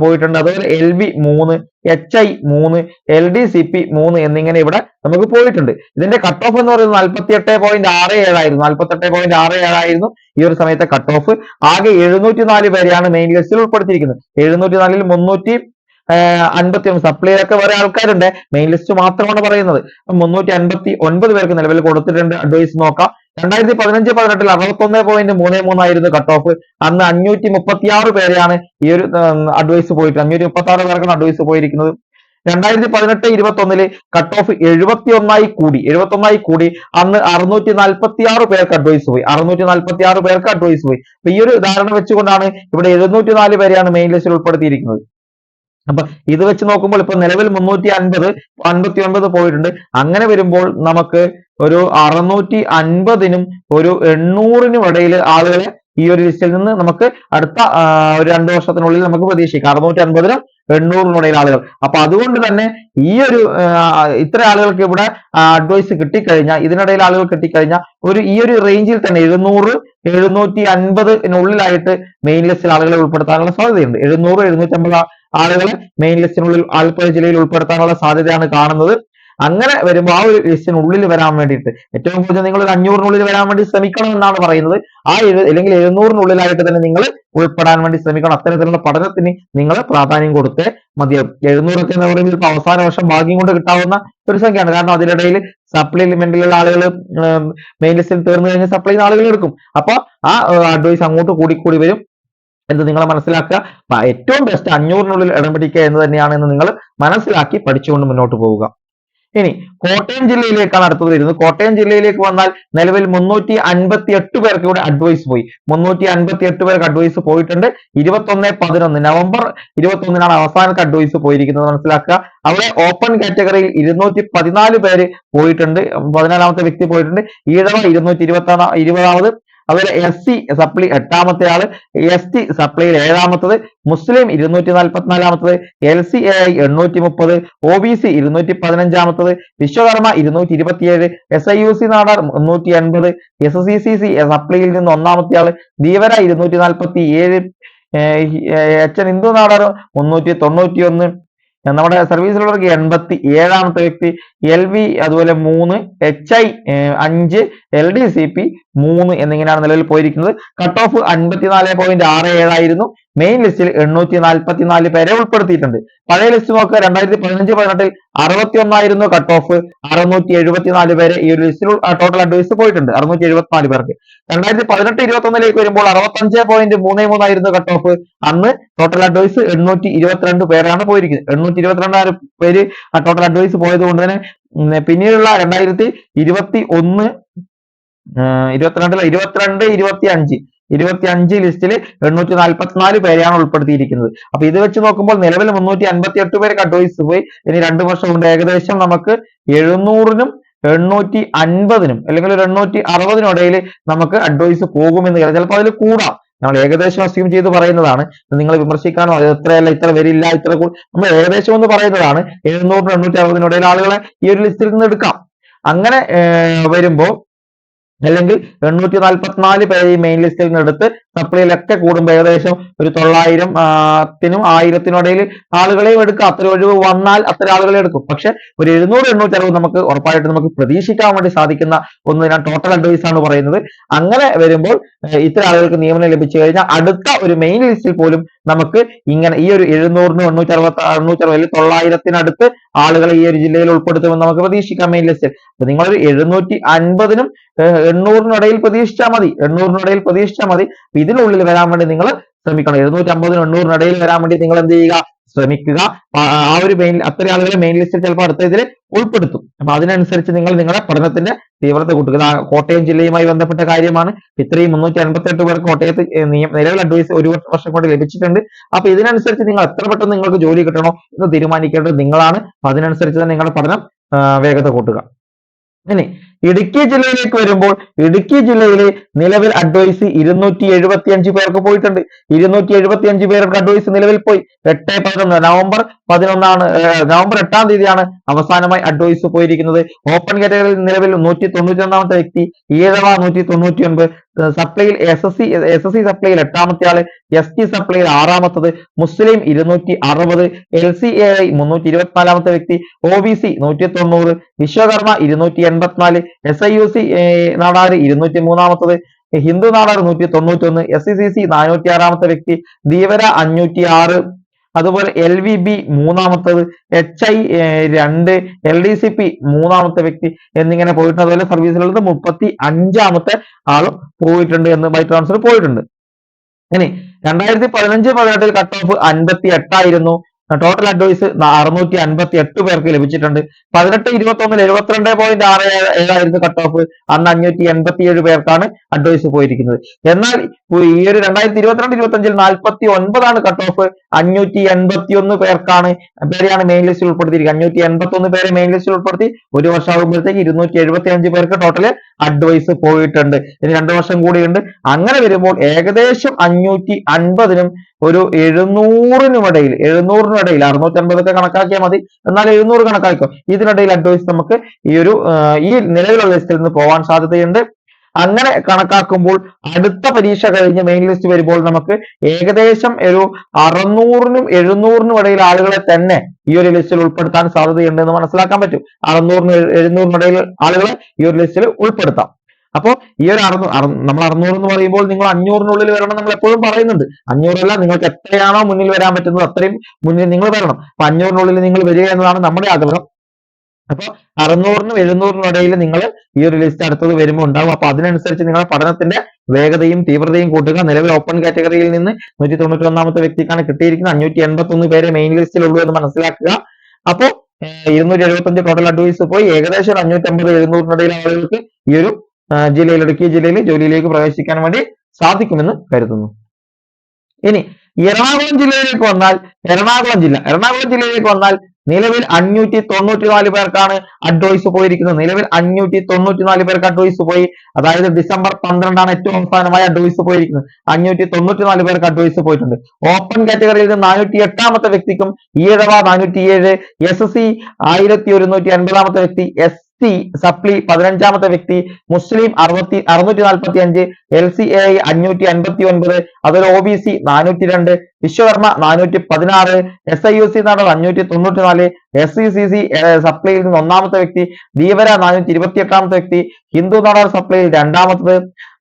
പോയിട്ടുണ്ട്. അതുപോലെ എൽ ബി മൂന്ന് എച്ച് ഐ മൂന്ന് എൽ ഡി സി പി മൂന്ന് എന്നിങ്ങനെ ഇവിടെ നമുക്ക് പോയിട്ടുണ്ട്. ഇതിന്റെ കട്ട് ഓഫ് എന്ന് പറയുന്നത് നാൽപ്പത്തി എട്ട് പോയിന്റ് ആറ് ഏഴായിരുന്നു. നാൽപ്പത്തി എട്ട് പോയിന്റ് ആറ് ഏഴായിരുന്നു ഈ ഒരു സമയത്തെ കട്ട് ഓഫ് ആകെ എഴുന്നൂറ്റി നാല് പേരെയാണ് മെയിൻ ലിസ്റ്റിൽ ഉൾപ്പെടുത്തിയിരിക്കുന്നത്. എഴുന്നൂറ്റി നാലിൽ മുന്നൂറ്റി അൻപത്തി ഒന്ന് സപ്ലൈയിലൊക്കെ വേറെ ആൾക്കാരുണ്ട്. മെയിൻ ലിസ്റ്റ് മാത്രമാണ് പറയുന്നത്. മുന്നൂറ്റി അൻപത്തി ഒൻപത് പേർക്ക് നിലവിൽ കൊടുത്തിട്ടുണ്ട്. അഡ്വൈസ് നോക്കാം. രണ്ടായിരത്തി പതിനഞ്ച് പതിനെട്ടിൽ അറുപത്തൊന്ന് പോയിന്റ് മൂന്ന് മൂന്നായിരുന്നു കട്ട് ഓഫ് അന്ന് അഞ്ഞൂറ്റി മുപ്പത്തി ആറ് പേരെയാണ് ഈ ഒരു അഡ്വൈസ് പോയിട്ട് അഞ്ഞൂറ്റി മുപ്പത്തി ആറ് പേർക്കാണ് അഡ്വൈസ് പോയിരിക്കുന്നത്. രണ്ടായിരത്തി പതിനെട്ട് ഇരുപത്തി ഒന്നിൽ കട്ട് ഓഫ് എഴുപത്തി ഒന്നായി കൂടി എഴുപത്തി ഒന്നായി കൂടി. അന്ന് അറുന്നൂറ്റി നാൽപ്പത്തി ആറ് പേർക്ക് അഡ്വൈസ് പോയി. അറുന്നൂറ്റി നാൽപ്പത്തി ആറ് പേർക്ക് അഡ്വൈസ് പോയി. അപ്പൊ ഈ ഒരു ധാരണ വെച്ചുകൊണ്ടാണ് ഇവിടെ എഴുന്നൂറ്റി നാല് പേരെയാണ് മെയിൻ ലിസ്റ്റിൽ ഉൾപ്പെടുത്തിയിരിക്കുന്നത്. അപ്പൊ ഇത് വെച്ച് നോക്കുമ്പോൾ ഇപ്പൊ നിലവിൽ മുന്നൂറ്റി അൻപത് അൻപത്തി ഒൻപത് പോയിട്ടുണ്ട്. അങ്ങനെ വരുമ്പോൾ നമുക്ക് ഒരു അറുന്നൂറ്റി അൻപതിനും ഒരു എണ്ണൂറിനും ഇടയിൽ ആളുകളെ ഈ ഒരു ലിസ്റ്റിൽ നിന്ന് നമുക്ക് അടുത്ത ഒരു രണ്ടു വർഷത്തിനുള്ളിൽ നമുക്ക് പ്രതീക്ഷിക്കാം. അറുന്നൂറ്റി അൻപതിനും എണ്ണൂറിനുടയിൽ ആളുകൾ. അപ്പൊ അതുകൊണ്ട് തന്നെ ഈ ഒരു ഇത്ര ആളുകൾക്ക് ഇവിടെ അഡ്വൈസ് കിട്ടിക്കഴിഞ്ഞാൽ ഇതിനിടയിൽ ആളുകൾ കിട്ടിക്കഴിഞ്ഞാൽ ഒരു ഈ ഒരു റേഞ്ചിൽ തന്നെ എഴുന്നൂറ് എഴുന്നൂറ്റി അൻപതിനുള്ളിലായിട്ട് മെയിൻ ലിസ്റ്റിൽ ആളുകളെ ഉൾപ്പെടുത്താനുള്ള സാധ്യതയുണ്ട്. എഴുന്നൂറ് എഴുന്നൂറ്റി അമ്പത് ആളുകളെ മെയിൻ ലിസ്റ്റിനുള്ളിൽ ആലപ്പുഴ ജില്ലയിൽ ഉൾപ്പെടുത്താനുള്ള സാധ്യതയാണ് കാണുന്നത്. അങ്ങനെ വരുമ്പോൾ ആ ഒരു ലിസ്റ്റിനുള്ളിൽ വരാൻ വേണ്ടിയിട്ട് ഏറ്റവും കൂടുതൽ നിങ്ങൾ ഒരു അഞ്ഞൂറിനുള്ളിൽ വരാൻ വേണ്ടി ശ്രമിക്കണം എന്നാണ് പറയുന്നത്. ആ എഴു അല്ലെങ്കിൽ എഴുന്നൂറിനുള്ളിലായിട്ട് തന്നെ നിങ്ങൾ ഉൾപ്പെടാൻ വേണ്ടി ശ്രമിക്കണം. അത്തരത്തിലുള്ള പഠനത്തിന് നിങ്ങൾ പ്രാധാന്യം കൊടുത്തേ മതിയാവും എഴുന്നൂറൊക്കെ എന്ന് പറയുമ്പോൾ ഇപ്പൊ അവസാന വർഷം ഭാഗ്യം കൊണ്ട് കിട്ടാവുന്ന ഒരു സംഖ്യയാണ്. കാരണം അതിനിടയിൽ സപ്ലിമെന്റിലുള്ള ആളുകൾ മെയിൻ ലിസ്റ്റിൽ തീർന്നു കഴിഞ്ഞാൽ സപ്ലൈ ആളുകൾ എടുക്കും. അപ്പൊ ആ അഡ്വൈസ് അങ്ങോട്ട് കൂടി കൂടി വരും. എന്ന് നിങ്ങൾ മനസ്സിലാക്കുക? ഏറ്റവും ബെസ്റ്റ് അഞ്ഞൂറിനുള്ളിൽ ഇടം പിടിക്കുക എന്ന് തന്നെയാണ് എന്ന് നിങ്ങൾ മനസ്സിലാക്കി പഠിച്ചുകൊണ്ട് മുന്നോട്ട് പോവുക. ഇനി കോട്ടയം ജില്ലയിലേക്കാണ് അടുത്തത് വരുന്നത്. കോട്ടയം ജില്ലയിലേക്ക് വന്നാൽ നിലവിൽ മുന്നൂറ്റി അൻപത്തി എട്ട് പേർക്ക് ഇവിടെ അഡ്വൈസ് പോയി. മുന്നൂറ്റി അൻപത്തി എട്ട് പേർക്ക് അഡ്വൈസ് പോയിട്ടുണ്ട്. ഇരുപത്തൊന്ന് പതിനൊന്ന്. നവംബർ ഇരുപത്തൊന്നിനാണ് അവസാനത്തെ അഡ്വൈസ് പോയിരിക്കുന്നത്. മനസ്സിലാക്കുക? അവിടെ ഓപ്പൺ കാറ്റഗറിയിൽ ഇരുന്നൂറ്റി പതിനാല് പേര് പോയിട്ടുണ്ട്. പതിനാലാമത്തെ വ്യക്തി പോയിട്ടുണ്ട്. ഈഴവ ഇരുന്നൂറ്റി ഇരുപത്തി ഇരുപതാമത്. അതുപോലെ എസ് സി സപ്ലി എട്ടാമത്തെ ആൾ എസ് ടി സപ്ലിയിൽ ഏഴാമത്തത് മുസ്ലിം ഇരുന്നൂറ്റി നാൽപ്പത്തിനാലാമത്തത് എൽ സി എ ഐ എണ്ണൂറ്റി മുപ്പത് ഒ ബി സി ഇരുന്നൂറ്റി പതിനഞ്ചാമത്തത് വിശ്വകർമ്മ ഇരുന്നൂറ്റി ഇരുപത്തിയേഴ് S I U C Nadar മുന്നൂറ്റി S S C C C സപ്ലിയിൽ നിന്ന് ഒന്നാമത്തെ ആൾ ധീവര ഇരുന്നൂറ്റി നാൽപ്പത്തി ഏഴ് എച്ച് എൻ ഹിന്ദു നാടാർ മുന്നൂറ്റി തൊണ്ണൂറ്റി ഒന്ന് നമ്മുടെ സർവീസിലുള്ളവർക്ക് എൺപത്തി ഏഴാമത്തെ വ്യക്തി എൽ വി അതുപോലെ മൂന്ന് എച്ച് ഐ അഞ്ച് എൽ ഡി സി പി മൂന്ന് എന്നിങ്ങനെയാണ് നിലവിൽ പോയിരിക്കുന്നത്. കട്ട് ഓഫ് അൻപത്തിനാല് പോയിന്റ് ആറ് ഏഴായിരുന്നു മെയിൻ ലിസ്റ്റിൽ എണ്ണൂറ്റി നാൽപ്പത്തി നാല് പേരെ ഉൾപ്പെടുത്തിയിട്ടുണ്ട്. പഴയ ലിസ്റ്റ് നോക്കുക. രണ്ടായിരത്തി പതിനഞ്ച് പതിനെട്ടിൽ അറുപത്തി ഒന്നായിരുന്നു കട്ട് ഓഫ് അറുന്നൂറ്റി എഴുപത്തിനാല് പേരെ ഈ ഒരു ലിസ്റ്റിൽ ടോട്ടൽ അഡ്വൈസ് പോയിട്ടുണ്ട്. അറുന്നൂറ്റി എഴുപത്തിനാല് പേർക്ക്. രണ്ടായിരത്തി പതിനെട്ട് ഇരുപത്തി ഒന്നിലേക്ക് വരുമ്പോൾ അറുപത്തഞ്ച് പോയിന്റ് മൂന്ന് മൂന്നായിരുന്നു കട്ട് ഓഫ് അന്ന് ടോട്ടൽ അഡ്വൈസ് എണ്ണൂറ്റി ഇരുപത്തിരണ്ട് പേരാണ് പോയിരിക്കുന്നത്. എണ്ണൂറ്റി ഇരുപത്തിരണ്ടായിരം പേര് ടോട്ടൽ അഡ്വൈസ് പോയത് കൊണ്ട് തന്നെ പിന്നീടുള്ള രണ്ടായിരത്തി ഇരുപത്തി ഒന്ന് ഇരുപത്തിരണ്ടിൽ ഇരുപത്തിരണ്ട് ഇരുപത്തി അഞ്ച് ഇരുപത്തി അഞ്ച് ലിസ്റ്റിൽ എണ്ണൂറ്റി നാൽപ്പത്തിനാല് പേരെയാണ് ഉൾപ്പെടുത്തിയിരിക്കുന്നത്. അപ്പൊ ഇത് വെച്ച് നോക്കുമ്പോൾ നിലവിൽ മുന്നൂറ്റി അൻപത്തി എട്ട് പേർക്ക് അഡ്വൈസ് പോയി. ഇനി രണ്ട് വർഷം കൊണ്ട് ഏകദേശം നമുക്ക് എഴുന്നൂറിനും എണ്ണൂറ്റി അൻപതിനും അല്ലെങ്കിൽ ഒരു എണ്ണൂറ്റി അറുപതിനും ഇടയിൽ നമുക്ക് അഡ്വൈസ് പോകുമെന്ന് ചിലപ്പോൾ അതിൽ കൂടാം. നമ്മൾ ഏകദേശം അസ്യൂം ചെയ്ത് പറയുന്നതാണ്. നിങ്ങൾ വിമർശിക്കാനോ എത്രയല്ല ഇത്ര വരില്ല ഇത്ര നമ്മൾ ഏകദേശം എന്ന് പറയുന്നതാണ്. എഴുന്നൂറിനും എണ്ണൂറ്റി അറുപതിനും ഇടയിൽ ആളുകളെ ഈ ഒരു ലിസ്റ്റിൽ നിന്ന് എടുക്കാം. അങ്ങനെ ഏർ വരുമ്പോ അല്ലെങ്കിൽ എണ്ണൂറ്റി നാൽപ്പത്തിനാല് പേരെ ഈ മെയിൻ ലിസ്റ്റിൽ നിന്ന് എടുത്ത് സപ്ലിയിലൊക്കെ കൂടുമ്പോൾ ഏകദേശം ഒരു തൊള്ളായിരം ത്തിനും ആയിരത്തിനും ഇടയിൽ ആളുകളെയും എടുക്കുക അത്ര ഒഴിവ് വന്നാൽ അത്ര ആളുകളെ എടുക്കും. പക്ഷെ ഒരു എഴുന്നൂറ് എണ്ണൂറ്റി അറുപത് നമുക്ക് ഉറപ്പായിട്ട് നമുക്ക് പ്രതീക്ഷിക്കാൻ വേണ്ടി സാധിക്കുന്ന ഒന്ന് ഞാൻ ടോട്ടൽ അഡ്വൈസ് ആണ് പറയുന്നത്. അങ്ങനെ വരുമ്പോൾ ഇത്ര ആളുകൾക്ക് നിയമനം ലഭിച്ചു കഴിഞ്ഞാൽ അടുത്ത ഒരു മെയിൻ ലിസ്റ്റിൽ പോലും നമുക്ക് ഇങ്ങനെ ഈ ഒരു എഴുന്നൂറിനും എണ്ണൂറ്റി അറുപത്തി എണ്ണൂറ്റി അറുപതിൽ തൊള്ളായിരത്തിനടുത്ത് ആളുകളെ ഈ ഒരു ജില്ലയിൽ ഉൾപ്പെടുത്തുമെന്ന് നമുക്ക് പ്രതീക്ഷിക്കാം മെയിൻ ലിസ്റ്റിൽ അപ്പൊ നിങ്ങളൊരു എഴുന്നൂറ്റി അൻപതിനും എണ്ണൂറിനും ഇടയിൽ പ്രതീക്ഷിച്ചാൽ മതി. എണ്ണൂറിനിടയിൽ പ്രതീക്ഷിച്ചാൽ മതി. ഇതിനുള്ളിൽ വരാൻ വേണ്ടി നിങ്ങൾ ശ്രമിക്കണം. എഴുന്നൂറ്റി അമ്പതിനും എണ്ണൂറിനിടയിൽ വരാൻ വേണ്ടി നിങ്ങൾ എന്ത് ചെയ്യുക? ശ്രമിക്കുക. ആ ഒരു മെയിൻ അത്ര ആളുകളെ മെയിൻ ലിസ്റ്റിൽ ചിലപ്പോൾ അടുത്ത ഇതിൽ ഉൾപ്പെടുത്തും. അപ്പൊ അതിനനുസരിച്ച് നിങ്ങൾ നിങ്ങളുടെ പഠനത്തിന്റെ തീവ്രത കൂട്ടുക. കോട്ടയം ജില്ലയുമായി ബന്ധപ്പെട്ട കാര്യമാണ്. ഇത്രയും മുന്നൂറ്റി അൻപത്തി എട്ട് പേർക്ക് കോട്ടയത്ത് നിലവിൽ അഡ്വൈസ് ഒരു വർഷം കൊണ്ട് ലഭിച്ചിട്ടുണ്ട്. അപ്പൊ ഇതിനനുസരിച്ച് നിങ്ങൾ എത്ര പെട്ടെന്ന് നിങ്ങൾക്ക് ജോലി കിട്ടണോ എന്ന് തീരുമാനിക്കേണ്ടത് നിങ്ങളാണ്. അതിനനുസരിച്ച് തന്നെ നിങ്ങളുടെ പഠനം വേഗത കൂട്ടുക. ഇനി ഇടുക്കി ജില്ലയിലേക്ക് വരുമ്പോൾ ഇടുക്കി ജില്ലയിലെ നിലവിൽ അഡ്വൈസ് ഇരുന്നൂറ്റി എഴുപത്തി അഞ്ച് പേർക്ക് പോയിട്ടുണ്ട്. ഇരുന്നൂറ്റി എഴുപത്തി അഞ്ച് പേർക്ക് അഡ്വൈസ് നിലവിൽ പോയി. എട്ട് പതിനൊന്ന് നവംബർ പതിനൊന്നാണ് നവംബർ എട്ടാം തീയതിയാണ് അവസാനമായി അഡ്വൈസ് പോയിരിക്കുന്നത്. ഓപ്പൺ കാറ്റഗറിയിൽ നിലവിൽ നൂറ്റി തൊണ്ണൂറ്റി ഒന്നാമത്തെ വ്യക്തി ഈഴവ നൂറ്റി തൊണ്ണൂറ്റി ഒൻപത് സപ്ലൈയിൽ S S C S S C സപ്ലൈയിൽ എട്ടാമത്തെ ആൾ എസ് ടി സപ്ലൈയിൽ ആറാമത്തത് മുസ്ലിം ഇരുന്നൂറ്റി അറുപത് എൽ സി എ ഐ മുന്നൂറ്റി ഇരുപത്തിനാലാമത്തെ വ്യക്തി ഒ ബി സി നൂറ്റി തൊണ്ണൂറ് വിശ്വകർമ്മ ഇരുന്നൂറ്റി എൺപത്തിനാല് S I U C Nadar ഇരുന്നൂറ്റി മൂന്നാമത്തത് ഹിന്ദു നാടാർ നൂറ്റി തൊണ്ണൂറ്റി ഒന്ന് എസ് സി സി സി നാനൂറ്റി ആറാമത്തെ വ്യക്തി ധീവര അഞ്ഞൂറ്റി ആറ് അതുപോലെ എൽ വി ബി മൂന്നാമത്തത് എച്ച് ഐ രണ്ട് എൽ ഡി സി പി മൂന്നാമത്തെ വ്യക്തി എന്നിങ്ങനെ പോയിട്ടുണ്ട്. അതുപോലെ സർവീസിലുള്ളത് മുപ്പത്തി അഞ്ചാമത്തെ ആളും പോയിട്ടുണ്ട് എന്ന് ബൈ ട്രാൻസ്ഫർ പോയിട്ടുണ്ട്. ഇനി രണ്ടായിരത്തി പതിനഞ്ച് പതിനെട്ടിൽ കട്ട് ഓഫ് അൻപത്തി എട്ടായിരുന്നു. ടോട്ടൽ അഡ്വൈസ് അറുന്നൂറ്റി അൻപത്തി എട്ട് പേർക്ക് ലഭിച്ചിട്ടുണ്ട്. പതിനെട്ട് ഇരുപത്തി ഒന്നിൽ എഴുപത്തിരണ്ട് പോയിന്റ് ആറ് ഏഴായിരുന്നു കട്ട് ഓഫ് അന്ന് അഞ്ഞൂറ്റി എൺപത്തി ഏഴ് പേർക്കാണ് അഡ്വൈസ് പോയിരിക്കുന്നത്. എന്നാൽ ഈ ഒരു രണ്ടായിരത്തി ഇരുപത്തിരണ്ട് ഇരുപത്തി അഞ്ചിൽ നാൽപ്പത്തി ഒൻപതാണ് കട്ട് ഓഫ് അഞ്ഞൂറ്റി എൺപത്തി ഒന്ന് പേർക്കാണ് പേരെയാണ് മെയിൻ ലിസ്റ്റിൽ ഉൾപ്പെടുത്തിയിരിക്കുന്നത്. അഞ്ഞൂറ്റി എൺപത്തി ഒന്ന് പേരെ മെയിൻ ലിസ്റ്റിൽ ഉൾപ്പെടുത്തി. ഒരു വർഷമാകുമ്പോഴത്തേക്ക് ഇരുന്നൂറ്റി എഴുപത്തി അഞ്ച് പേർക്ക് ടോട്ടൽ അഡ്വൈസ് പോയിട്ടുണ്ട്. ഇനി രണ്ടു വർഷം കൂടിയുണ്ട്. അങ്ങനെ വരുമ്പോൾ ഏകദേശം അഞ്ഞൂറ്റി അൻപതിനും ഒരു എഴുന്നൂറിനും ഇടയിൽ എഴുന്നൂറിനും ഇടയിൽ അറുന്നൂറ്റി അൻപതൊക്കെ കണക്കാക്കിയാൽ മതി. എന്നാൽ എഴുന്നൂറ് കണക്കാക്കോ ഇതിനിടയിൽ അഡ്വൈസ് നമുക്ക് ഈ ഒരു ഈ നിലവിലുള്ള ലിസ്റ്റിൽ നിന്ന് പോകാൻ സാധ്യതയുണ്ട്. അങ്ങനെ കണക്കാക്കുമ്പോൾ അടുത്ത പരീക്ഷ കഴിഞ്ഞ് മെയിൻ ലിസ്റ്റ് വരുമ്പോൾ നമുക്ക് ഏകദേശം ഒരു അറുന്നൂറിനും എഴുന്നൂറിനും ഇടയിൽ ആളുകളെ തന്നെ ഈ ഒരു ലിസ്റ്റിൽ ഉൾപ്പെടുത്താൻ സാധ്യതയുണ്ട് എന്ന് മനസ്സിലാക്കാൻ പറ്റും. അറുന്നൂറിനും എഴു- എഴുന്നൂറിനും ഇടയിൽ ആളുകളെ ഈ ഒരു ലിസ്റ്റിൽ ഉൾപ്പെടുത്താം. അപ്പോ ഈ ഒരു അറുന്നൂ അറു- നമ്മൾ അറുന്നൂറ് എന്ന് പറയുമ്പോൾ നിങ്ങൾ അഞ്ഞൂറിനുള്ളിൽ വരണം നമ്മൾ എപ്പോഴും പറയുന്നുണ്ട്. അഞ്ഞൂറല്ല നിങ്ങൾക്ക് എത്രയാണോ മുന്നിൽ വരാൻ പറ്റുന്നത് അത്രയും മുന്നിൽ നിങ്ങൾ വരണം. അപ്പൊ അഞ്ഞൂറിനുള്ളിൽ നിങ്ങൾ വരിക എന്നതാണ് നമ്മുടെ ആഗ്രഹം. അപ്പൊ അറുന്നൂറിനും എഴുന്നൂറിനും ഇടയിൽ നിങ്ങൾ ഈ ഒരു ലിസ്റ്റ് അടുത്തത് വരുമ്പോൾ ഉണ്ടാവും. അപ്പൊ അതിനനുസരിച്ച് നിങ്ങളുടെ പഠനത്തിന്റെ വേഗതയും തീവ്രതയും കൂട്ടുക. നിലവിൽ ഓപ്പൺ കാറ്റഗറിയിൽ നിന്ന് നൂറ്റി തൊണ്ണൂറ്റി ഒന്നാമത്തെ വ്യക്തിക്കാണ് കിട്ടിയിരിക്കുന്നത്. അഞ്ഞൂറ്റി എൺപത്തി ഒന്ന് പേരെ മെയിൻ ലിസ്റ്റിൽ ഉള്ളൂ എന്ന് മനസ്സിലാക്കുക. അപ്പോ ഇരുന്നൂറ്റി എഴുപത്തഞ്ച് ടോട്ടൽ അഡ്വൈസ് പോയി. ഏകദേശം ഒരു അഞ്ഞൂറ്റമ്പത് എഴുന്നൂറിനിടയിൽ ആളുകൾക്ക് ഈ ഒരു ജില്ലയിൽ ഇടുക്കി ജില്ലയിൽ ജോലിയിലേക്ക് പ്രവേശിക്കാൻ വേണ്ടി സാധിക്കുമെന്ന് കരുതുന്നു. ഇനി എറണാകുളം ജില്ലയിലേക്ക് വന്നാൽ എറണാകുളം ജില്ല എറണാകുളം ജില്ലയിലേക്ക് വന്നാൽ നിലവിൽ അഞ്ഞൂറ്റി തൊണ്ണൂറ്റി നാല് പേർക്കാണ് അഡ്വൈസ് പോയിരിക്കുന്നത്. നിലവിൽ അഞ്ഞൂറ്റി തൊണ്ണൂറ്റി നാല് പേർക്ക് അഡ്വൈസ് പോയി. അതായത് ഡിസംബർ പന്ത്രണ്ടാണ് ഏറ്റവും അവസാനമായി അഡ്വൈസ് പോയിരിക്കുന്നത്. അഞ്ഞൂറ്റി തൊണ്ണൂറ്റി നാല് പേർക്ക് അഡ്വൈസ് പോയിട്ടുണ്ട്. ഓപ്പൺ കാറ്റഗറിയിൽ നിന്ന് നാനൂറ്റി എട്ടാമത്തെ വ്യക്തിക്കും ഈഴവ നാനൂറ്റി ഏഴ് എസ് എസ് സി ആയിരത്തി ഒരുന്നൂറ്റി അൻപതാമത്തെ വ്യക്തി എസ് ടി സപ്ലി പതിനഞ്ചാമത്തെ വ്യക്തി മുസ്ലിം അറുപത്തി അറുന്നൂറ്റി നാൽപ്പത്തി അഞ്ച് എൽ സി എ ഐ അഞ്ഞൂറ്റി അൻപത്തി ഒൻപത് അതുപോലെ ഒ ബി സി നാനൂറ്റി രണ്ട് വിശ്വകർമ്മ നാനൂറ്റി പതിനാറ് എസ് ഐ യു സി നടന്നത് അഞ്ഞൂറ്റി തൊണ്ണൂറ്റി നാല് എസ് സി സി സി സപ്ലൈയിൽ നിന്ന് ഒന്നാമത്തെ വ്യക്തി ധീവര നാനൂറ്റി ഇരുപത്തി എട്ടാമത്തെ വ്യക്തി ഹിന്ദു നാടാർ സപ്ലൈയിൽ രണ്ടാമത്തത്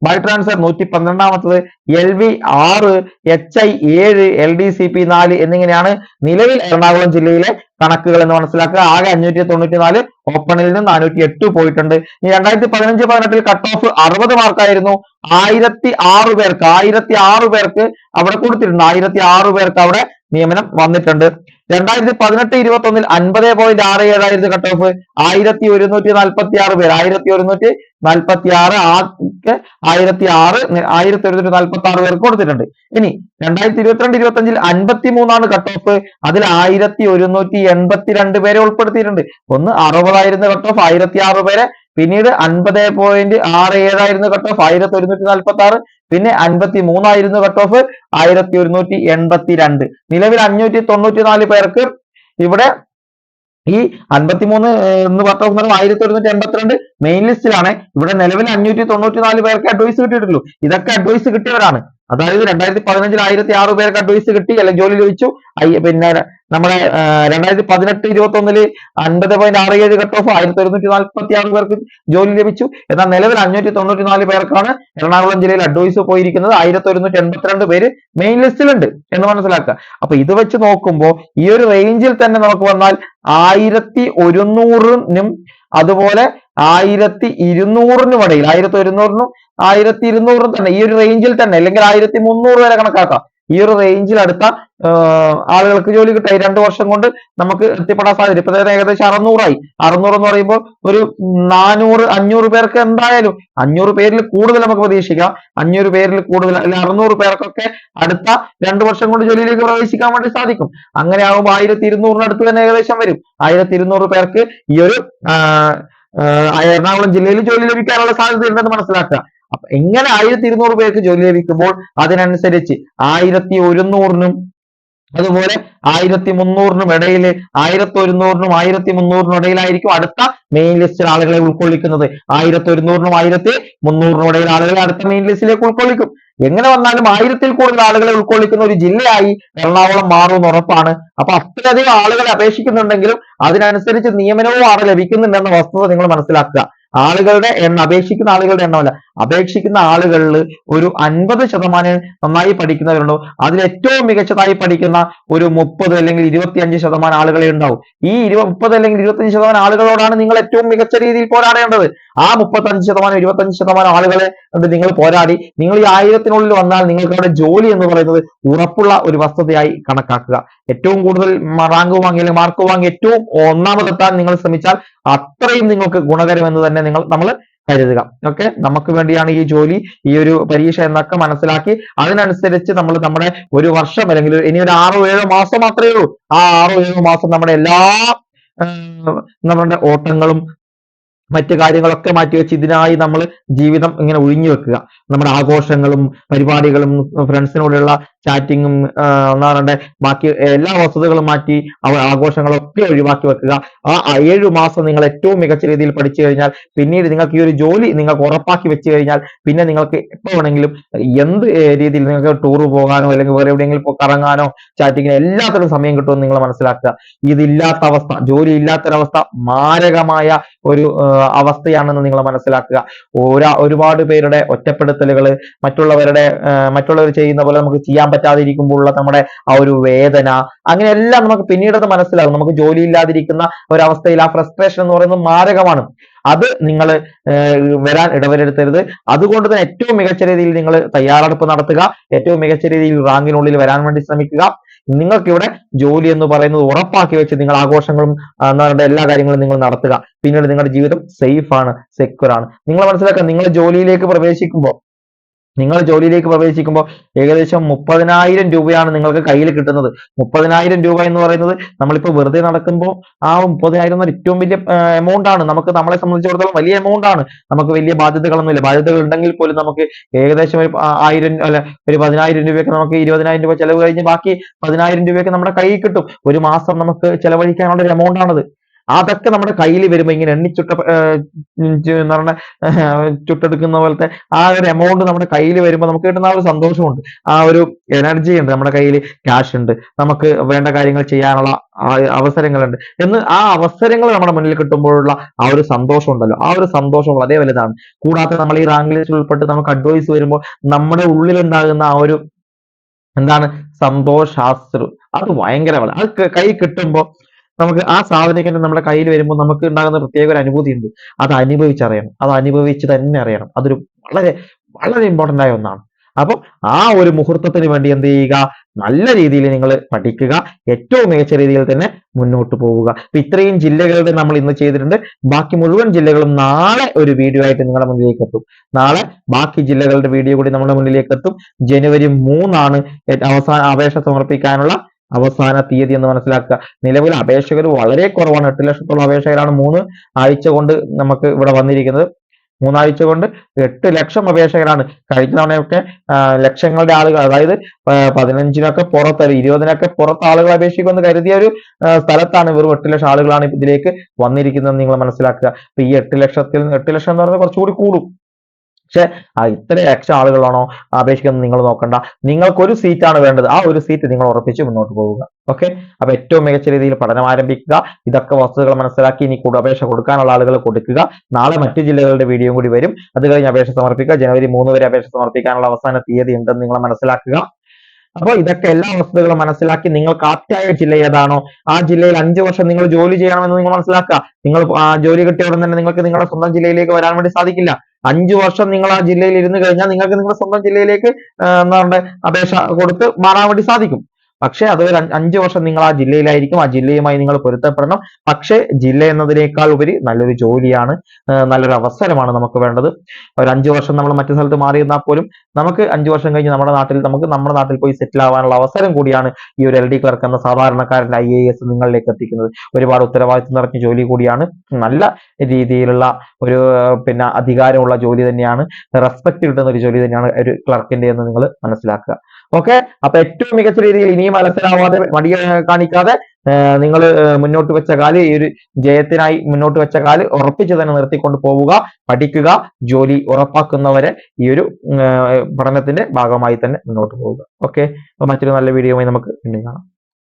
ബൈ ട്രാൻസ്ഫർ നൂറ്റി പന്ത്രണ്ടാമത്തത് എൽ വി ആറ് എച്ച് ഐ ഏഴ് എൽ ഡി സി പി നാല് എന്നിങ്ങനെയാണ് നിലവിൽ എറണാകുളം ജില്ലയിലെ കണക്കുകൾ എന്ന് മനസ്സിലാക്കുക. ആകെ അഞ്ഞൂറ്റി തൊണ്ണൂറ്റി നാല് ഓപ്പണിൽ നിന്ന് നാനൂറ്റി എട്ട് പോയിട്ടുണ്ട്. ഈ രണ്ടായിരത്തി പതിനഞ്ച് പതിനെട്ടിൽ കട്ട് ഓഫ് അറുപത് മാർക്കായിരുന്നു ആയിരത്തി ആറ് പേർക്ക് ആയിരത്തി ആറ് പേർക്ക് അവിടെ കൊടുത്തിട്ടുണ്ട്. ആയിരത്തി ആറ് പേർക്ക് അവിടെ നിയമനം വന്നിട്ടുണ്ട്. രണ്ടായിരത്തി പതിനെട്ട് ഇരുപത്തി ഒന്നിൽ അൻപത് പോയിന്റ് ആറ് ഏഴായിരുന്നു കട്ട് ഓഫ് ആയിരത്തി ഒരുന്നൂറ്റി നാൽപ്പത്തി ആറ് പേര് ആയിരത്തി ഒരുന്നൂറ്റി നാൽപ്പത്തി ആറ് ആക്ക് ആയിരത്തി ആറ് ആയിരത്തി ഒരുന്നൂറ്റി നാൽപ്പത്തി ആറ് പേർക്ക് കൊടുത്തിട്ടുണ്ട്. ഇനി രണ്ടായിരത്തി ഇരുപത്തിരണ്ട് ഇരുപത്തി അഞ്ചിൽ അൻപത്തി മൂന്നാണ് കട്ട് ഓഫ് അതിൽ ആയിരത്തി ഒരുന്നൂറ്റി എൺപത്തിരണ്ട് പേരെ ഉൾപ്പെടുത്തിയിട്ടുണ്ട്. ഒന്ന് അറുപതായിരുന്നു കട്ട് ഓഫ് ആയിരത്തി ആറ് പേരെ പിന്നീട് അൻപത് പോയിന്റ് ആറ് ഏഴായിരുന്നു കട്ട് ഓഫ് ആയിരത്തി ഒരുന്നൂറ്റി നാൽപ്പത്തി ആറ് പിന്നെ അൻപത്തി മൂന്നായിരുന്നു കട്ട് ഓഫ് ആയിരത്തി ഒരുന്നൂറ്റി എൺപത്തി രണ്ട് നിലവിൽ അഞ്ഞൂറ്റി തൊണ്ണൂറ്റി നാല് പേർക്ക് ഇവിടെ ഈ അൻപത്തിമൂന്ന് എന്ന് കട്ട് ഓഫ് എന്ന് ആയിരത്തി ഒരുന്നൂറ്റി എൺപത്തിരണ്ട് മെയിൻ ലിസ്റ്റിലാണ് ഇവിടെ നിലവിൽ അഞ്ഞൂറ്റി തൊണ്ണൂറ്റി നാല് പേർക്ക് അഡ്വൈസ് കിട്ടിയിട്ടുള്ളൂ. ഇതൊക്കെ അഡ്വൈസ് കിട്ടിയവരാണ്. അതായത് രണ്ടായിരത്തി പതിനഞ്ചിൽ ആയിരത്തി ആറ് പേർക്ക് അഡ്വൈസ് കിട്ടി അല്ലെങ്കിൽ ജോലി ലഭിച്ചു. പിന്നെ നമ്മുടെ രണ്ടായിരത്തി പതിനെട്ട് ഇരുപത്തി ഒന്നിൽ അൻപത് പോയിന്റ് ആറ് ഏഴ് കട്ട് ഓഫ് ആയിരത്തി ഒരുന്നൂറ്റി നാൽപ്പത്തി ആറ് പേർക്ക് ജോലി ലഭിച്ചു. എന്നാൽ നിലവിൽ അഞ്ഞൂറ്റി തൊണ്ണൂറ്റി നാല് പേർക്കാണ് എറണാകുളം ജില്ലയിൽ അഡ്വൈസ് പോയിരിക്കുന്നത്. ആയിരത്തി ഒരുന്നൂറ്റി എൺപത്തിരണ്ട് പേര് മെയിൻ ലിസ്റ്റിലുണ്ട് എന്ന് മനസ്സിലാക്കുക. അപ്പൊ ഇത് വെച്ച് നോക്കുമ്പോൾ ഈ ഒരു റേഞ്ചിൽ തന്നെ നമുക്ക് വന്നാൽ ആയിരത്തി ഒരുന്നൂറിനും അതുപോലെ ആയിരത്തി ഇരുന്നൂറിനും ഇടയിൽ ആയിരത്തി ഒരുന്നൂറിനും ആയിരത്തി ഇരുന്നൂറിനും തന്നെ ഈ ഒരു റേഞ്ചിൽ തന്നെ അല്ലെങ്കിൽ ആയിരത്തി മുന്നൂറ് വരെ കണക്കാക്കാം. ഈ ഒരു റേഞ്ചിൽ അടുത്ത ആളുകൾക്ക് ജോലി കിട്ടായി രണ്ടു വർഷം കൊണ്ട് നമുക്ക് എത്തിപ്പെടാൻ സാധ്യത. ഇപ്പൊ ഏകദേശം അറുന്നൂറായി. അറുന്നൂറ് എന്ന് പറയുമ്പോൾ ഒരു നാനൂറ് അഞ്ഞൂറ് പേർക്ക് എന്തായാലും അഞ്ഞൂറ് പേരിൽ കൂടുതൽ നമുക്ക് പ്രതീക്ഷിക്കാം. അഞ്ഞൂറ് പേരിൽ കൂടുതൽ അല്ലെങ്കിൽ അറുന്നൂറ് പേർക്കൊക്കെ അടുത്ത രണ്ടു വർഷം കൊണ്ട് ജോലിയിലേക്ക് പ്രവേശിക്കാൻ വേണ്ടി സാധിക്കും. അങ്ങനെ ആകുമ്പോൾ ആയിരത്തി ഇരുന്നൂറിന് അടുത്ത് തന്നെ ഏകദേശം വരും. ആയിരത്തി ഇരുന്നൂറ് പേർക്ക് ഈ ഒരു എറണാകുളം ജില്ലയിൽ ജോലി ലഭിക്കാനുള്ള സാധ്യത ഉണ്ടെന്ന് മനസ്സിലാക്കുക. അപ്പൊ എങ്ങനെ ആയിരത്തി ഇരുന്നൂറ് പേർക്ക് ജോലി ലഭിക്കുമ്പോൾ അതിനനുസരിച്ച് ആയിരത്തി ഒരുന്നൂറിനും അതുപോലെ ആയിരത്തി മുന്നൂറിനും ഇടയിൽ ആയിരത്തി ഒരുന്നൂറിനും ആയിരത്തി മുന്നൂറിനും ഇടയിലായിരിക്കും അടുത്ത മെയിൻ ലിസ്റ്റിൽ ആളുകളെ ഉൾക്കൊള്ളിക്കുന്നത്. ആയിരത്തി ഒരുന്നൂറിനും ആയിരത്തി മുന്നൂറിനും ഇടയിൽ ആളുകളെ അടുത്ത മെയിൻ ലിസ്റ്റിലേക്ക് ഉൾക്കൊള്ളിക്കും. എങ്ങനെ വന്നാലും ആയിരത്തിൽ കൂടുതൽ ആളുകളെ ഉൾക്കൊള്ളിക്കുന്ന ഒരു ജില്ലയായി എറണാകുളം മാറുമെന്ന് ഉറപ്പാണ്. അപ്പൊ അത്രയധികം ആളുകളെ അപേക്ഷിക്കുന്നുണ്ടെങ്കിലും അതിനനുസരിച്ച് നിയമനവും ആണ് ലഭിക്കുന്നുണ്ടെന്ന വസ്തുത നിങ്ങൾ മനസ്സിലാക്കുക. ആളുകളുടെ എണ്ണം അപേക്ഷിക്കുന്ന ആളുകളുടെ എണ്ണമല്ല. അപേക്ഷിക്കുന്ന ആളുകളിൽ ഒരു അൻപത് ശതമാനം നന്നായി പഠിക്കുന്നവരുണ്ടോ? അതിൽ ഏറ്റവും മികച്ചതായി പഠിക്കുന്ന ഒരു മുപ്പത് അല്ലെങ്കിൽ ഇരുപത്തിയഞ്ച് ശതമാനം ആളുകളെ ഉണ്ടാവും. ഈ ഇരുപ മുപ്പത് അല്ലെങ്കിൽ ഇരുപത്തഞ്ച് ശതമാനം ആളുകളോടാണ് നിങ്ങൾ ഏറ്റവും മികച്ച രീതിയിൽ പോരാടേണ്ടത്. ആ മുപ്പത്തഞ്ച് ശതമാനം ഇരുപത്തഞ്ച് ശതമാനം ആളുകളെ നിങ്ങൾ പോരാടി നിങ്ങൾ ഈ ആയിരത്തിനുള്ളിൽ വന്നാൽ നിങ്ങൾക്ക് അവിടെ ജോലി എന്ന് പറയുന്നത് ഉറപ്പുള്ള ഒരു വസ്തുതയായി കണക്കാക്കുക. ഏറ്റവും കൂടുതൽ റാങ്ക് വാങ്ങി അല്ലെങ്കിൽ മാർക്ക് വാങ്ങി ഏറ്റവും ഒന്നാമതെത്താൻ നിങ്ങൾ ശ്രമിച്ചാൽ അത്രയും നിങ്ങൾക്ക് ഗുണകരമെന്ന് തന്നെ നിങ്ങൾ നമ്മൾ കരുതുക. ഓക്കെ നമുക്ക് വേണ്ടിയാണ് ഈ ജോലി ഈ ഒരു പരീക്ഷ എന്നൊക്കെ മനസ്സിലാക്കി അതിനനുസരിച്ച് നമ്മൾ നമ്മുടെ ഒരു വർഷം അല്ലെങ്കിൽ ഇനി ഒരു ആറോ ഏഴോ മാസം മാത്രമേ ഉള്ളൂ. ആ ആറോ ഏഴോ മാസം നമ്മുടെ എല്ലാ നമ്മുടെ ഓട്ടങ്ങളും മറ്റു കാര്യങ്ങളൊക്കെ മാറ്റിവെച്ച് ഇതിനായി നമ്മൾ ജീവിതം ഇങ്ങനെ ഒഴിഞ്ഞു വെക്കുക. നമ്മുടെ ആഘോഷങ്ങളും പരിപാടികളും ഫ്രണ്ട്സിനോടുള്ള ചാറ്റിങ്ങും എന്താ ബാക്കി എല്ലാ വസ്തുതകളും മാറ്റി അവ ആഘോഷങ്ങളൊക്കെ ഒഴിവാക്കി വെക്കുക. ആ ഏഴു മാസം നിങ്ങൾ ഏറ്റവും മികച്ച രീതിയിൽ പഠിച്ചു കഴിഞ്ഞാൽ പിന്നീട് നിങ്ങൾക്ക് ഈ ഒരു ജോലി നിങ്ങൾക്ക് ഉറപ്പാക്കി വെച്ച് കഴിഞ്ഞാൽ പിന്നെ നിങ്ങൾക്ക് എപ്പോ വേണമെങ്കിലും എന്ത് രീതിയിൽ നിങ്ങൾക്ക് ടൂർ പോകാനോ അല്ലെങ്കിൽ വേറെ എവിടെയെങ്കിലും കറങ്ങാനോ ചാറ്റിങ്ങിനോ എല്ലാത്തിനും സമയം കിട്ടുമെന്ന് നിങ്ങൾ മനസ്സിലാക്കുക. ഇതില്ലാത്ത അവസ്ഥ ജോലി ഇല്ലാത്തൊരവസ്ഥ മാരകമായ ഒരു അവസ്ഥയാണെന്ന് നിങ്ങൾ മനസ്സിലാക്കുക. ഒരാ ഒരുപാട് പേരുടെ ഒറ്റപ്പെടുത്തലുകൾ മറ്റുള്ളവരുടെ മറ്റുള്ളവർ ചെയ്യുന്ന പോലെ നമുക്ക് ചെയ്യാൻ പറ്റാതിരിക്കുമ്പോഴുള്ള നമ്മുടെ ആ ഒരു വേദന അങ്ങനെ എല്ലാം നമുക്ക് പിന്നീട് അത് മനസ്സിലാകും. നമുക്ക് ജോലി ഇല്ലാതിരിക്കുന്ന ഒരവസ്ഥയിൽ ആ ഫ്രസ്ട്രേഷൻ എന്ന് പറയുന്നത് മാരകമാണ്. അത് നിങ്ങൾ വരാൻ ഇടവരുത്തരുത്. അതുകൊണ്ട് തന്നെ ഏറ്റവും മികച്ച രീതിയിൽ നിങ്ങൾ തയ്യാറെടുപ്പ് നടത്തുക. ഏറ്റവും മികച്ച രീതിയിൽ റാങ്കിനുള്ളിൽ വരാൻ വേണ്ടി ശ്രമിക്കുക. നിങ്ങൾക്കിവിടെ ജോലി എന്ന് പറയുന്നത് ഉറപ്പാക്കി വെച്ച് നിങ്ങൾ ആഘോഷങ്ങളും എന്താ എല്ലാ കാര്യങ്ങളും നിങ്ങൾ നടത്തുക. പിന്നീട് നിങ്ങളുടെ ജീവിതം സേഫ് ആണ് സെക്യൂർ ആണ്. നിങ്ങൾ മനസ്സിലാക്കുക നിങ്ങൾ ജോലിയിലേക്ക് പ്രവേശിക്കുമ്പോൾ നിങ്ങൾ ജോലിയിലേക്ക് പ്രവേശിക്കുമ്പോൾ ഏകദേശം മുപ്പതിനായിരം രൂപയാണ് നിങ്ങൾക്ക് കയ്യിൽ കിട്ടുന്നത്. മുപ്പതിനായിരം രൂപ എന്ന് പറയുന്നത് നമ്മളിപ്പോൾ വെറുതെ നടക്കുമ്പോൾ ആ മുപ്പതിനായിരം എന്ന ഏറ്റവും വലിയ എമൗണ്ട് ആണ്. നമുക്ക് നമ്മളെ സംബന്ധിച്ചിടത്തോളം വലിയ എമൗണ്ട് ആണ്. നമുക്ക് വലിയ ബാധ്യതകളൊന്നുമില്ല. ബാധ്യതകൾ ഉണ്ടെങ്കിൽ പോലും നമുക്ക് ഏകദേശം ഒരു ആയിരം അല്ല ഒരു പതിനായിരം രൂപയൊക്കെ നമുക്ക് ഇരുപതിനായിരം രൂപ ചെലവ് കഴിഞ്ഞ് ബാക്കി പതിനായിരം രൂപയൊക്കെ നമ്മുടെ കയ്യിൽ കിട്ടും. ഒരു മാസം നമുക്ക് ചെലവഴിക്കാനുള്ള ഒരു എമൗണ്ട് ആണത്. അതൊക്കെ നമ്മുടെ കയ്യിൽ വരുമ്പോൾ ഇങ്ങനെ എണ്ണി ചുട്ട ഉം ചു- എന്ന് പറഞ്ഞ ചുട്ടെടുക്കുന്ന പോലത്തെ ആ ഒരു എമൗണ്ട് നമ്മുടെ കയ്യിൽ വരുമ്പോൾ നമുക്ക് കിട്ടുന്ന ആ ഒരു സന്തോഷമുണ്ട്. ആ ഒരു എനർജി ഉണ്ട് നമ്മുടെ കയ്യിൽ ക്യാഷ് ഉണ്ട്. നമുക്ക് വേണ്ട കാര്യങ്ങൾ ചെയ്യാനുള്ള അവസരങ്ങളുണ്ട്. എന്ന് ആ അവസരങ്ങൾ നമ്മുടെ മുന്നിൽ കിട്ടുമ്പോഴുള്ള ആ ഒരു സന്തോഷം ഉണ്ടല്ലോ. ആ ഒരു സന്തോഷം വളരെ വലുതാണ്. കൂടാതെ നമ്മൾ ഈ റാങ്ക് ലിസ്റ്റിൽ ഉൾപ്പെട്ട് നമുക്ക് അഡ്വൈസ് വരുമ്പോൾ നമ്മുടെ ഉള്ളിൽ ഉണ്ടാകുന്ന ആ ഒരു എന്താണ്? സന്തോഷാസ്ത്രു അത് ഭയങ്കര വളരെ അത് കൈ കിട്ടുമ്പോൾ നമുക്ക് ആ സാധനത്തിന് നമ്മുടെ കയ്യിൽ വരുമ്പോൾ നമുക്ക് ഉണ്ടാകുന്ന പ്രത്യേക ഒരു അനുഭൂതി ഉണ്ട് അത് അനുഭവിച്ചറിയണം. അത് അനുഭവിച്ച് തന്നെ അറിയണം. അതൊരു വളരെ വളരെ ഇമ്പോർട്ടന്റ് ആയ ഒന്നാണ്. അപ്പം ആ ഒരു മുഹൂർത്തത്തിന് വേണ്ടി എന്ത് ചെയ്യുക? നല്ല രീതിയിൽ നിങ്ങൾ പഠിക്കുക. ഏറ്റവും മികച്ച രീതിയിൽ തന്നെ മുന്നോട്ട് പോവുക. അപ്പൊ ഇത്രയും ജില്ലകളുടെ നമ്മൾ ഇന്ന് ചെയ്തിട്ടുണ്ട്. ബാക്കി മുഴുവൻ ജില്ലകളും നാളെ ഒരു വീഡിയോ ആയിട്ട് നിങ്ങളുടെ മുന്നിലേക്ക് എത്തും. നാളെ ബാക്കി ജില്ലകളുടെ വീഡിയോ കൂടി നമ്മുടെ മുന്നിലേക്ക് എത്തും. ജനുവരി മൂന്നാണ് അവസാന അപേക്ഷ സമർപ്പിക്കാനുള്ള അവസാന തീയതി എന്ന് മനസ്സിലാക്കുക. നിലവിൽ അപേക്ഷകർ വളരെ കുറവാണ്. എട്ട് ലക്ഷത്തോളം അപേക്ഷകരാണ് മൂന്ന് ആഴ്ച കൊണ്ട് നമുക്ക് ഇവിടെ വന്നിരിക്കുന്നത്. മൂന്നാഴ്ച കൊണ്ട് എട്ട് ലക്ഷം അപേക്ഷകരാണ്. കഴിഞ്ഞ തവണയൊക്കെ ലക്ഷങ്ങളുടെ ആളുകൾ അതായത് പതിനഞ്ചിനൊക്കെ പുറത്ത് ഇരുപതിനൊക്കെ പുറത്ത് ആളുകൾ അപേക്ഷിക്കുമെന്ന് കരുതിയ ഒരു സ്ഥലത്താണ് വെറും എട്ട് ലക്ഷം ആളുകളാണ് ഇതിലേക്ക് വന്നിരിക്കുന്നത് നിങ്ങൾ മനസ്സിലാക്കുക. അപ്പൊ ഈ എട്ട് ലക്ഷത്തിൽ എട്ട് ലക്ഷം എന്ന് പറഞ്ഞാൽ കുറച്ചുകൂടി കൂടും. പക്ഷെ ഇത്ര ലക്ഷം ആളുകളാണോ അപേക്ഷിക്കുന്നത് നിങ്ങൾ നോക്കണ്ട. നിങ്ങൾക്ക് ഒരു സീറ്റാണ് വേണ്ടത്. ആ ഒരു സീറ്റ് നിങ്ങൾ ഉറപ്പിച്ച് മുന്നോട്ട് പോവുക. ഓക്കെ അപ്പൊ ഏറ്റവും മികച്ച രീതിയിൽ പഠനം ആരംഭിക്കുക. ഇതൊക്കെ വസ്തുതകൾ മനസ്സിലാക്കി ഇനി കൂടുതൽ അപേക്ഷ കൊടുക്കാനുള്ള ആളുകൾ കൊടുക്കുക. നാളെ മറ്റു ജില്ലകളുടെ വീഡിയോ കൂടി വരും. അത് കഴിഞ്ഞ് അപേക്ഷ സമർപ്പിക്കുക. ജനുവരി മൂന്ന് വരെ അപേക്ഷ സമർപ്പിക്കാനുള്ള അവസാന തീയതി ഉണ്ടെന്ന് നിങ്ങൾ മനസ്സിലാക്കുക. അപ്പോൾ ഇതൊക്കെ എല്ലാ വസ്തുതകളും മനസ്സിലാക്കി നിങ്ങൾ ആപ്റ്റായ ജില്ല ഏതാണോ ആ ജില്ലയിൽ അഞ്ചു വർഷം നിങ്ങൾ ജോലി ചെയ്യണമെന്ന് നിങ്ങൾ മനസ്സിലാക്കുക. നിങ്ങൾ ജോലി കിട്ടിയ ഉടൻ തന്നെ നിങ്ങൾക്ക് നിങ്ങളുടെ സ്വന്തം ജില്ലയിലേക്ക് വരാൻ വേണ്ടി സാധിക്കില്ല. അഞ്ചു വർഷം നിങ്ങൾ ആ ജില്ലയിൽ ഇരുന്ന് കഴിഞ്ഞാൽ നിങ്ങൾക്ക് നിങ്ങളുടെ സ്വന്തം ജില്ലയിലേക്ക് എന്താ പറയുക അപേക്ഷ കൊടുത്ത് മാറാൻ വേണ്ടി സാധിക്കും. പക്ഷേ അത് ഒരു അഞ്ച് വർഷം നിങ്ങൾ ആ ജില്ലയിലായിരിക്കും ആ ജില്ലയുമായി നിങ്ങൾ പൊരുത്തപ്പെടണം. പക്ഷേ ജില്ല എന്നതിനേക്കാൾ ഉപരി നല്ലൊരു ജോലിയാണ് നല്ലൊരു അവസരമാണ് നമുക്ക് വേണ്ടത്. ഒരു അഞ്ചു വർഷം നമ്മൾ മറ്റു സ്ഥലത്ത് മാറി നിന്നാൽ പോലും നമുക്ക് അഞ്ചു വർഷം കഴിഞ്ഞ് നമ്മുടെ നാട്ടിൽ നമുക്ക് നമ്മുടെ നാട്ടിൽ പോയി സെറ്റിൽ ആവാനുള്ള അവസരം കൂടിയാണ് ഈ ഒരു എൽ ഡി ക്ലർക്ക് എന്ന സാധാരണക്കാരന്റെ ഐ എ എസ് നിങ്ങളിലേക്ക് എത്തിക്കുന്നത്. ഒരുപാട് ഉത്തരവാദിത്വം നിറഞ്ഞ ജോലി കൂടിയാണ്. നല്ല രീതിയിലുള്ള ഒരു പിന്നെ അധികാരമുള്ള ജോലി തന്നെയാണ്. റെസ്പെക്ട് കിട്ടുന്ന ഒരു ജോലി തന്നെയാണ് ഒരു ക്ലർക്കിന്റെ എന്ന് നിങ്ങൾ മനസ്സിലാക്കുക. ഓക്കെ അപ്പൊ ഏറ്റവും മികച്ച രീതിയിൽ ഇനിയും അലസരാവാതെ മടിയ കാണിക്കാതെ നിങ്ങൾ മുന്നോട്ട് വെച്ച കാൽ ഈ ഒരു ജയത്തിനായി മുന്നോട്ട് വെച്ച കാൽ ഉറപ്പിച്ച് തന്നെ നിർത്തിക്കൊണ്ട് പോവുക പഠിക്കുക ജോലി ഉറപ്പാക്കുന്നവരെ ഈ ഒരു പഠനത്തിന്റെ ഭാഗമായി തന്നെ മുന്നോട്ട് പോവുക. ഓക്കെ മറ്റൊരു നല്ല വീഡിയോയുമായി നമുക്ക് വീണ്ടും കാണാം.